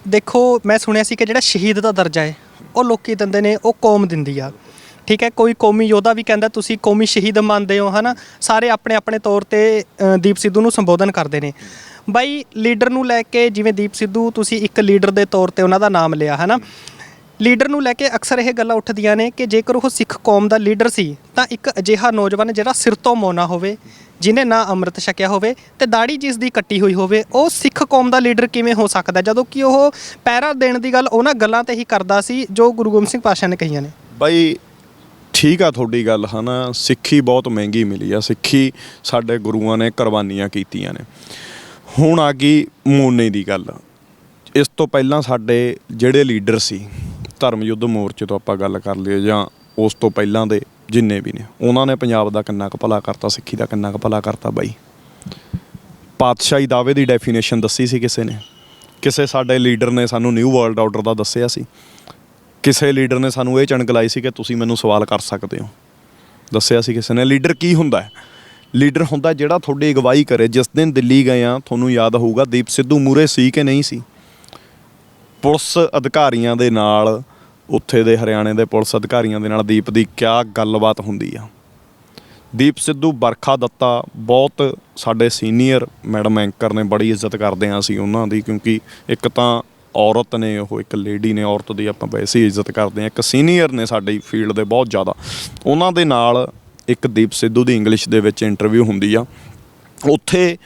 ਦੇਖੋ ਮੈਂ ਸੁਣਿਆ ਸੀ ਕਿ ਜਿਹੜਾ ਸ਼ਹੀਦ ਦਾ ਦਰਜਾ ਹੈ ਉਹ ਲੋਕੀ ਦਿੰਦੇ ਨੇ ਉਹ ਕੌਮ ਦਿੰਦੀ ਆ। ਠੀਕ ਹੈ ਕੋਈ ਕੌਮੀ ਯੋਧਾ ਵੀ ਕਹਿੰਦਾ ਤੁਸੀਂ ਕੌਮੀ ਸ਼ਹੀਦ ਮੰਨਦੇ ਹੋ ਹਨਾ? ਸਾਰੇ ਆਪਣੇ ਆਪਣੇ ਤੌਰ ਤੇ ਅ, ਦੀਪ ਸਿੱਧੂ ਨੂੰ ਸੰਬੋਧਨ ਕਰਦੇ ਨੇ। ਬਾਈ ਲੀਡਰ ਨੂੰ ਲੈ ਕੇ ਜਿਵੇਂ ਦੀਪ ਸਿੱਧੂ ਤੁਸੀਂ ਇੱਕ ਲੀਡਰ ਦੇ ਤੌਰ ਤੇ ਉਹਨਾਂ ਦਾ ਨਾਮ ਲਿਆ ਹਨਾ? ਲੀਡਰ ਨੂੰ ਲੈ ਕੇ ਅਕਸਰ ਇਹ ਗੱਲਾਂ ਉੱਠਦੀਆਂ ਨੇ ਕਿ ਜੇਕਰ ਉਹ ਸਿੱਖ ਕੌਮ ਦਾ ਲੀਡਰ ਸੀ ਤਾਂ ਇੱਕ ਅਜਿਹਾ ਨੌਜਵਾਨ ਜਿਹੜਾ ਸਿਰ ਤੋਂ ਮੋਨਾ ਹੋਵੇ ਜਿਨੇ ਨਾ ਅੰਮ੍ਰਿਤ ਛਕਿਆ ਹੋਵੇ ਤੇ ਦਾੜੀ ਜਿਸ ਦੀ ਕੱਟੀ ਹੋਈ ਹੋਵੇ, ਉਹ ਸਿੱਖ ਕੌਮ ਦਾ ਲੀਡਰ ਕਿਵੇਂ ਹੋ ਸਕਦਾ? ਜਦੋਂ ਕਿ ਉਹ ਪਹਿਰਾ ਦੇਣ ਦੀ ਗੱਲ ਉਹਨਾਂ ਗੱਲਾਂ ਤੇ ਹੀ ਕਰਦਾ ਸੀ, ਜੋ ਗੁਰੂ ਗੋਬਿੰਦ ਸਿੰਘ ਪਾਤਸ਼ਾਹ ਨੇ ਕਹੀਆਂ ਨੇ। ਬਾਈ, ਠੀਕ ਆ ਤੁਹਾਡੀ ਗੱਲ, ਹਨਾ? ਸਿੱਖੀ ਬਹੁਤ ਮਹਿੰਗੀ ਮਿਲੀ ਆ, ਸਿੱਖੀ ਸਾਡੇ ਗੁਰੂਆਂ ਨੇ ਕੁਰਬਾਨੀਆਂ ਕੀਤੀਆਂ ਨੇ। ਹੁਣ ਆ ਗਈ ਮੋਨੇ ਦੀ ਗੱਲ। ਇਸ ਤੋਂ ਪਹਿਲਾਂ ਸਾਡੇ ਜਿਹੜੇ ਲੀਡਰ ਸੀ, ਧਰਮ ਯੁੱਧ ਮੋਰਚੇ ਤੋਂ ਆਪਾਂ ਗੱਲ ਕਰ ਲਈਏ ਜਾਂ ਉਸ ਤੋਂ ਪਹਿਲਾਂ ਦੇ ਜਿੰਨੇ ਵੀ ਨੇ। ਉਹਨਾਂ ਨੇ ਪੰਜਾਬ ਦਾ ਕਿੰਨਾ ਕੁ ਭਲਾ ਕਰਤਾ, ਸਿੱਖੀ ਦਾ ਕਿੰਨਾ ਕੁ ਭਲਾ ਕਰਤਾ ਬਾਈ। ਪਾਤਸ਼ਾਹੀ ਦਾਅਵੇ ਦੀ ਡੈਫੀਨੇਸ਼ਨ ਦੱਸੀ ਸੀ ਕਿਸੇ ਨੇ। ਕਿਸੇ ਸਾਡੇ ਲੀਡਰ ਨੇ ਸਾਨੂੰ ਨਿਊ ਵਰਲਡ ਆਰਡਰ ਦਾ ਦੱਸਿਆ ਸੀ। ਕਿਸੇ ਲੀਡਰ ਨੇ ਸਾਨੂੰ ਇਹ ਚਣਕ ਲਾਈ ਸੀ ਕਿ ਤੁਸੀਂ ਮੈਨੂੰ ਸਵਾਲ ਕਰ ਸਕਦੇ ਹੋ। ਦੱਸਿਆ ਸੀ ਕਿਸੇ ਨੇ। ਲੀਡਰ ਕੀ ਹੁੰਦਾ ਹੈ? ਲੀਡਰ ਹੁੰਦਾ ਜਿਹੜਾ ਤੁਹਾਡੀ ਅਗਵਾਈ ਕਰੇ। ਜਿਸ ਦਿਨ ਦਿੱਲੀ ਗਏ ਆ ਤੁਹਾਨੂੰ ਯਾਦ ਹੋਊਗਾ, ਦੀਪ ਸਿੱਧੂ ਮੂਰੇ ਸੀ ਕਿ ਨਹੀਂ ਸੀ? ਪੁਲਿਸ ਅਧਿਕਾਰੀਆਂ ਦੇ ਨਾਲ ਉੱਥੇ ਦੇ ਹਰਿਆਣੇ ਦੇ ਪੁਲਿਸ ਅਧਿਕਾਰੀਆਂ ਦੇ ਨਾਲ ਦੀਪ ਦੀ ਕਿਆ ਗੱਲਬਾਤ ਹੁੰਦੀ ਆ। ਦੀਪ ਸਿੱਧੂ ਬਰਖਾ ਦੱਤਾ, ਬਹੁਤ ਸਾਡੇ ਸੀਨੀਅਰ ਮੈਡਮ ਐਂਕਰ ਨੇ ਬੜੀ ਇੱਜ਼ਤ ਕਰਦੇ ਆ ਅਸੀਂ ਉਹਨਾਂ ਦੀ, ਕਿਉਂਕਿ ਇੱਕ ਤਾਂ ਔਰਤ ਨੇ, ਉਹ ਇੱਕ ਲੇਡੀ ਨੇ, ਔਰਤ ਦੀ ਆਪਾਂ ਵੈਸੇ ਇੱਜ਼ਤ ਕਰਦੇ ਆ। ਇੱਕ ਸੀਨੀਅਰ ਨੇ ਸਾਡੀ ਫੀਲਡ ਦੇ ਬਹੁਤ ਜ਼ਿਆਦਾ। ਉਹਨਾਂ ਦੇ ਨਾਲ ਇੱਕ ਦੀਪ ਸਿੱਧੂ ਦੀ ਇੰਗਲਿਸ਼ ਦੇ ਵਿੱਚ ਇੰਟਰਵਿਊ ਹੁੰਦੀ ਆ। ਉੱਥੇ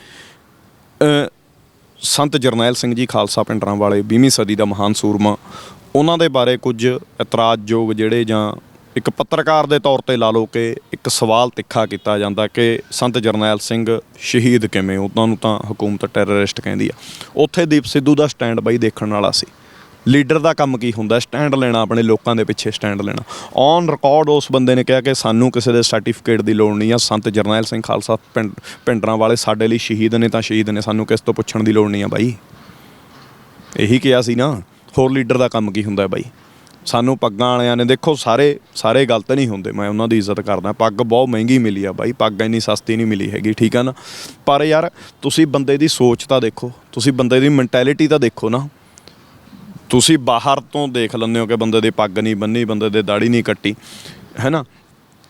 ਸੰਤ ਜਰਨੈਲ ਸਿੰਘ ਜੀ ਖਾਲਸਾ ਪਿੰਡਰਾਂ ਵਾਲੇ 20ਵੀਂ ਸਦੀ ਦਾ ਮਹਾਨ ਸੂਰਮਾ ਉਹਨਾਂ ਦੇ ਬਾਰੇ ਕੁਝ ਇਤਰਾਜ਼ਯੋਗ ਜਿਹੜੇ ਜਾਂ ਇੱਕ ਪੱਤਰਕਾਰ ਦੇ ਤੌਰ ਤੇ ਲਾ ਲਓ ਕਿ ਇੱਕ ਸਵਾਲ ਤਿੱਖਾ ਕੀਤਾ ਜਾਂਦਾ ਕਿ ਸੰਤ ਜਰਨੈਲ ਸਿੰਘ ਸ਼ਹੀਦ ਕਿਵੇਂ? ਉਹਨਾਂ ਨੂੰ ਤਾਂ ਹਕੂਮਤ ਟੈਰਰਿਸਟ ਕਹਿੰਦੀ ਆ। ਉੱਥੇ ਦੀਪ ਸਿੱਧੂ ਦਾ ਸਟੈਂਡ ਬਾਈ ਦੇਖਣ ਵਾਲਾ ਸੀ। ਲੀਡਰ ਦਾ ਕੰਮ ਕੀ ਹੁੰਦਾ? ਸਟੈਂਡ ਲੈਣਾ, ਆਪਣੇ ਲੋਕਾਂ ਦੇ ਪਿੱਛੇ ਸਟੈਂਡ ਲੈਣਾ। ਔਨ ਰਿਕਾਰਡ ਉਸ ਬੰਦੇ ਨੇ ਕਿਹਾ ਕਿ ਸਾਨੂੰ ਕਿਸੇ ਦੇ ਸਰਟੀਫਿਕੇਟ ਦੀ ਲੋੜ ਨਹੀਂ ਆ। ਸੰਤ ਜਰਨੈਲ ਸਿੰਘ ਖਾਲਸਾ ਪਿੰਡ, ਪਿੰਡਰਾਂ ਵਾਲੇ ਸਾਡੇ ਲਈ ਸ਼ਹੀਦ ਨੇ ਤਾਂ ਸ਼ਹੀਦ ਨੇ। ਸਾਨੂੰ ਕਿਸ ਤੋਂ ਪੁੱਛਣ ਦੀ ਲੋੜ ਨਹੀਂ ਆ ਬਾਈ? ਇਹੀ ਕਿਹਾ ਸੀ ਨਾ। ਹੋਰ ਲੀਡਰ ਦਾ ਕੰਮ ਕੀ ਹੁੰਦਾ ਹੈ ਬਾਈ? ਸਾਨੂੰ ਪੱਗਾਂ ਵਾਲਿਆਂ ਨੇ, ਦੇਖੋ ਸਾਰੇ ਸਾਰੇ ਗਲਤ ਨਹੀਂ ਹੁੰਦੇ, ਮੈਂ ਉਹਨਾਂ ਦੀ ਇੱਜ਼ਤ ਕਰਦਾ। ਪੱਗ ਬਹੁਤ ਮਹਿੰਗੀ ਮਿਲੀ ਆ ਬਾਈ, ਪੱਗ ਇੰਨੀ ਸਸਤੀ ਨਹੀਂ ਮਿਲੀ ਹੈਗੀ, ਠੀਕ ਆ ਨਾ? ਪਰ ਯਾਰ, ਤੁਸੀਂ ਬੰਦੇ ਦੀ ਸੋਚ ਤਾਂ ਦੇਖੋ, ਤੁਸੀਂ ਬੰਦੇ ਦੀ ਮੈਂਟੈਲਿਟੀ ਤਾਂ ਦੇਖੋ ਨਾ। ਤੁਸੀਂ ਬਾਹਰ ਤੋਂ ਦੇਖ ਲੈਂਦੇ ਹੋ ਕਿ ਬੰਦੇ ਦੀ ਪੱਗ ਨਹੀਂ ਬੰਨੀ, ਬੰਦੇ ਦੇ ਦਾੜੀ ਨਹੀਂ ਕੱਟੀ, ਹੈ ਨਾ?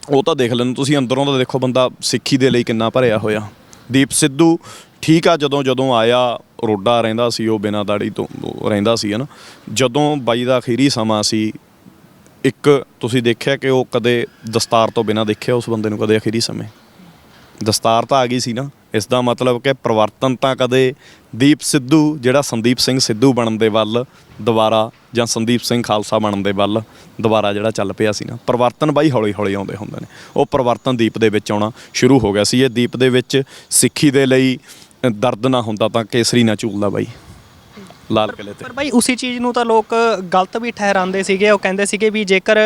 ਉਹ ਤਾਂ ਦੇਖ ਲੈਂਦੇ ਤੁਸੀਂ ਅੰਦਰੋਂ ਤਾਂ ਦੇਖੋ ਬੰਦਾ ਸਿੱਖੀ ਦੇ ਲਈ ਕਿੰਨਾ ਭਰਿਆ ਹੋਇਆ। ਦੀਪ ਸਿੱਧੂ ਠੀਕ ਆ ਜਦੋਂ ਜਦੋਂ ਆਇਆ ਰੋਡਾ ਰਹਿੰਦਾ ਸੀ, ਉਹ ਬਿਨਾਂ ਦਾੜੀ ਤੋਂ ਰਹਿੰਦਾ ਸੀ ਹੈ ਨਾ ਜਦੋਂ ਬਾਈ ਦਾ ਅਖੀਰੀ ਸਮਾਂ ਸੀ, ਇੱਕ ਤੁਸੀਂ ਦੇਖਿਆ ਕਿ ਉਹ ਕਦੇ ਦਸਤਾਰ ਤੋਂ ਬਿਨਾਂ ਦੇਖਿਆ ਉਸ ਬੰਦੇ ਨੂੰ ਕਦੇ ਅਖੀਰੀ ਸਮੇਂ? ਦਸਤਾਰ ਤਾਂ ਆ ਗਈ ਸੀ ਨਾ। ਇਸ ਦਾ ਮਤਲਬ ਕਿ ਪਰਿਵਰਤਨ ਤਾਂ ਕਦੇ ਦੀਪ ਸਿੱਧੂ, ਜਿਹੜਾ ਸੰਦੀਪ ਸਿੰਘ ਸਿੱਧੂ ਬਣਨ ਦੇ ਵੱਲ ਦੁਬਾਰਾ ਜਾਂ ਸੰਦੀਪ ਸਿੰਘ ਖਾਲਸਾ ਬਣਨ ਦੇ ਵੱਲ ਦੁਬਾਰਾ ਜਿਹੜਾ ਚੱਲ ਪਿਆ ਸੀ ਨਾ, ਪਰਿਵਰਤਨ ਬਾਈ ਹੌਲੀ ਹੌਲੀ ਆਉਂਦੇ ਹੁੰਦੇ ਨੇ। ਉਹ ਪਰਿਵਰਤਨ ਦੀਪ ਦੇ ਵਿੱਚ ਆਉਣਾ ਸ਼ੁਰੂ ਹੋ ਗਿਆ ਸੀ। ਇਹ ਦੀਪ ਦੇ ਵਿੱਚ ਸਿੱਖੀ ਦੇ ਲਈ ਦਰਦ ਨਾ ਹੁੰਦਾ ਤਾਂ ਕੇਸਰੀ ਨਾ ਝੂਲਦਾ ਬਾਈ। ਲਾਲ ਕਿਲੇ ਤੇ। ਪਰ ਬਾਈ ਉਸੇ ਚੀਜ਼ ਨੂੰ ਤਾਂ ਲੋਕ ਗਲਤ ਵੀ ਠਹਿਰਾਉਂਦੇ ਸੀਗੇ। ਉਹ ਕਹਿੰਦੇ ਸੀਗੇ ਵੀ ਜੇਕਰ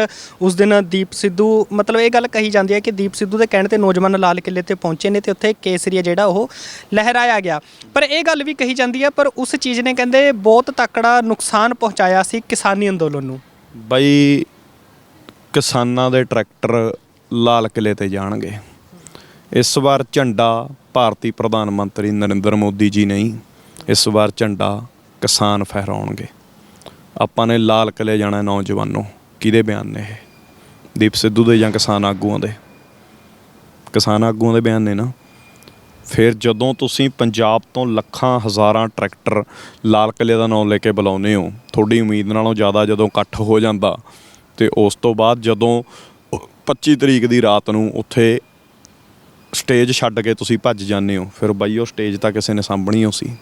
ਉਸ ਦਿਨ ਦੀਪ ਸਿੱਧੂ ਮਤਲਬ ਇਹ ਗੱਲ ਕਹੀ ਜਾਂਦੀ ਹੈ ਕਿ ਦੀਪ ਸਿੱਧੂ ਦੇ ਕਹਿਣ ਤੇ ਨੌਜਵਾਨ ਲਾਲ ਕਿਲੇ ਤੇ ਪਹੁੰਚੇ ਨੇ ਤੇ ਉੱਥੇ ਕੇਸਰੀਆ ਜਿਹੜਾ ਉਹ ਲਹਿਰਾਇਆ ਗਿਆ। ਪਰ ਇਹ ਗੱਲ ਵੀ ਕਹੀ ਜਾਂਦੀ ਹੈ ਪਰ ਉਸ ਚੀਜ਼ ਨੇ ਕਹਿੰਦੇ ਬਹੁਤ ਤਕੜਾ ਨੁਕਸਾਨ ਪਹੁੰਚਾਇਆ ਸੀ ਕਿਸਾਨੀ ਅੰਦੋਲਨ ਨੂੰ। ਬਾਈ ਕਿਸਾਨਾਂ ਦੇ ਟਰੈਕਟਰ ਲਾਲ ਕਿਲੇ ਤੇ ਜਾਣਗੇ। ਇਸ ਵਾਰ ਝੰਡਾ ਭਾਰਤੀ ਪ੍ਰਧਾਨ ਮੰਤਰੀ ਨਰਿੰਦਰ ਮੋਦੀ ਜੀ ਨਹੀਂ, ਇਸ ਵਾਰ ਝੰਡਾ ਕਿਸਾਨ ਫਹਿਰਾਉਣਗੇ। ਆਪਾਂ ਨੇ ਲਾਲ ਕਿਲੇ ਜਾਣਾ ਨੌਜਵਾਨੋ, ਕਿਹਦੇ ਬਿਆਨ ਨੇ ਇਹ? ਦੀਪ ਸਿੱਧੂ ਦੇ ਜਾਂ ਕਿਸਾਨ ਆਗੂਆਂ ਦੇ? ਕਿਸਾਨ ਆਗੂਆਂ ਦੇ ਬਿਆਨ ਨੇ ਨਾ। ਫਿਰ ਜਦੋਂ ਤੁਸੀਂ ਪੰਜਾਬ ਤੋਂ ਲੱਖਾਂ ਹਜ਼ਾਰਾਂ ਟਰੈਕਟਰ ਲਾਲ ਕਿਲੇ ਦਾ ਨਾਮ ਲੈ ਕੇ ਬੁਲਾਉਂਦੇ ਹੋ, ਤੁਹਾਡੀ ਉਮੀਦ ਨਾਲੋਂ ਜ਼ਿਆਦਾ ਜਦੋਂ ਇਕੱਠ ਹੋ ਜਾਂਦਾ, ਤੇ ਉਸ ਤੋਂ ਬਾਅਦ ਜਦੋਂ 25 ਤਰੀਕ ਦੀ ਰਾਤ ਨੂੰ ਉੱਥੇ ਸਟੇਜ ਛੱਡ ਕੇ ਤੁਸੀਂ ਭੱਜ ਜਾਂਦੇ ਹੋ, ਫਿਰ ਬਾਈ ਉਹ ਸਟੇਜ ਤਾਂ ਕਿਸੇ ਨੇ ਸਾਂਭਣੀ ਹੋ ਸੀ।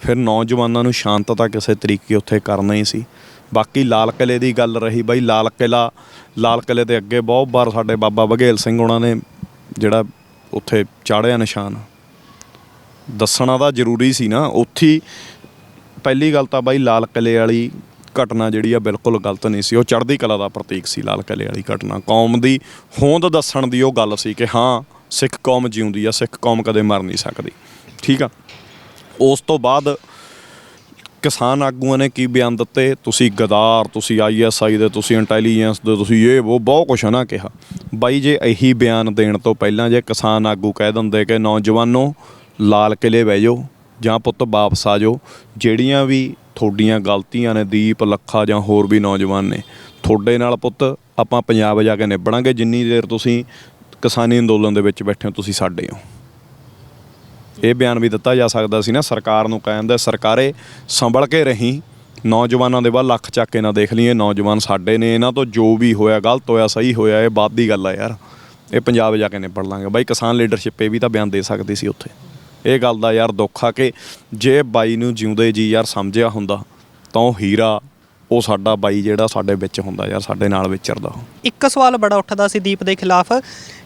ਫਿਰ ਨੌਜਵਾਨਾਂ ਨੂੰ ਸ਼ਾਂਤਤਾ ਕਿਸੇ ਤਰੀਕੇ ਉੱਥੇ ਕਰਨਾ ਹੀ ਸੀ। ਬਾਕੀ ਲਾਲ ਕਿਲੇ ਦੀ ਗੱਲ ਰਹੀ, ਬਾਈ ਲਾਲ ਕਿਲਾ ਲਾਲ ਕਿਲੇ ਦੇ ਅੱਗੇ ਬਹੁਤ ਵਾਰ ਸਾਡੇ ਬਾਬਾ ਬਘੇਲ ਸਿੰਘ ਉਹਨਾਂ ਨੇ ਜਿਹੜਾ ਉੱਥੇ ਚਾੜਿਆ ਨਿਸ਼ਾਨ। ਦੱਸਣਾ ਤਾਂ ਜ਼ਰੂਰੀ ਸੀ ਨਾ, ਉੱਥੇ ਪਹਿਲੀ ਗੱਲ ਤਾਂ ਬਾਈ ਲਾਲ ਕਿਲੇ ਵਾਲੀ ਘਟਨਾ ਜਿਹੜੀ ਆ ਬਿਲਕੁਲ ਗਲਤ ਨਹੀਂ ਸੀ। ਉਹ ਚੜ੍ਹਦੀ ਕਲਾ ਦਾ ਪ੍ਰਤੀਕ ਸੀ, ਲਾਲ ਕਿਲੇ ਵਾਲੀ ਘਟਨਾ। ਕੌਮ ਦੀ ਹੋਂਦ ਦੱਸਣ ਦੀ ਉਹ ਗੱਲ ਸੀ ਕਿ ਹਾਂ, ਸਿੱਖ ਕੌਮ ਜਿਉਂਦੀ ਆ, ਸਿੱਖ ਕੌਮ ਕਦੇ ਮਰ ਨਹੀਂ ਸਕਦੀ। ਠੀਕ ਆ? ਉਸ ਤੋਂ ਬਾਅਦ ਕਿਸਾਨ ਆਗੂਆਂ ਨੇ ਕੀ ਬਿਆਨ ਦਿੱਤੇ? ਤੁਸੀਂ ਗਦਾਰ, ਤੁਸੀਂ ਆਈਐਸਆਈ ਦੇ, ਤੁਸੀਂ ਇੰਟੈਲੀਜੈਂਸ ਦੇ, ਤੁਸੀਂ ਇਹ, ਉਹ, ਬਹੁਤ ਕੁਛ ਨਾ ਕਿਹਾ। ਬਾਈ, ਜੇ ਇਹੀ ਬਿਆਨ ਦੇਣ ਤੋਂ ਪਹਿਲਾਂ ਜੇ ਕਿਸਾਨ ਆਗੂ ਕਹਿ ਦਿੰਦੇ ਕਿ ਨੌਜਵਾਨੋ, ਲਾਲ ਕਿਲੇ ਬਹਿ ਜਾਓ, ਜਾਂ ਪੁੱਤ ਵਾਪਸ ਆ ਜਾਓ, ਜਿਹੜੀਆਂ ਵੀ ਤੁਹਾਡੀਆਂ ਗਲਤੀਆਂ ਨੇ ਦੀਪ, ਲੱਖਾ ਜਾਂ ਹੋਰ ਵੀ ਨੌਜਵਾਨ ਨੇ। ਤੁਹਾਡੇ ਨਾਲ ਪੁੱਤ ਆਪਾਂ ਪੰਜਾਬ ਜਾ ਕੇ ਨਿਭੜਾਂਗੇ ਜਿੰਨੀ ਦੇਰ ਤੁਸੀਂ ਕਿਸਾਨੀ ਅੰਦੋਲਨ ਦੇ ਵਿੱਚ ਬੈਠੇ ਹੋ, ਤੁਸੀਂ ਸਾਡੇ ਹੋ। ਇਹ ਬਿਆਨ ਵੀ ਦਿੱਤਾ ਜਾ ਸਕਦਾ ਸੀ ਨਾ, ਸਰਕਾਰ ਨੂੰ ਕਹਿੰਦਾ ਸਰਕਾਰੇ ਸੰਭਲ ਕੇ ਰਹੀ। ਨੌਜਵਾਨਾਂ ਦੇ ਵੱਲ ਲੱਖ ਚੱਕ ਕੇ ਨਾ ਦੇਖ ਲਈਏ, ਨੌਜਵਾਨ ਸਾਡੇ ਨੇ, ਇਹਨਾਂ ਤੋਂ ਜੋ ਵੀ ਹੋਇਆ, ਗਲਤ ਹੋਇਆ, ਸਹੀ ਹੋਇਆ, ਇਹ ਬਾਤ ਦੀ ਗੱਲ ਆ ਯਾਰ। ਇਹ ਪੰਜਾਬ ਜਾ ਕੇ ਨਿਬੜ ਲਾਂਗੇ। ਬਾਈ, ਕਿਸਾਨ ਲੀਡਰਸ਼ਿਪ ਇਹ ਵੀ ਤਾਂ ਬਿਆਨ ਦੇ ਸਕਦੀ ਸੀ ਉੱਥੇ। ਇਹ ਗੱਲ ਦਾ ਯਾਰ ਦੁੱਖ ਆ ਕਿ ਜੇ ਬਾਈ ਨੂੰ ਜਿਉਂਦੇ ਜੀ ਯਾਰ ਸਮਝਿਆ ਹੁੰਦਾ ਤਾਂ ਉਹ ਹੀਰਾ ਉਹ ਸਾਡਾ ਬਾਈ ਜਿਹੜਾ ਸਾਡੇ ਵਿੱਚ ਹੁੰਦਾ ਯਾਰ ਸਾਡੇ ਨਾਲ ਵਿਚਰਦਾ ਇੱਕ ਸਵਾਲ ਬੜਾ ਉੱਠਦਾ ਸੀ ਦੀਪ ਦੇ ਖਿਲਾਫ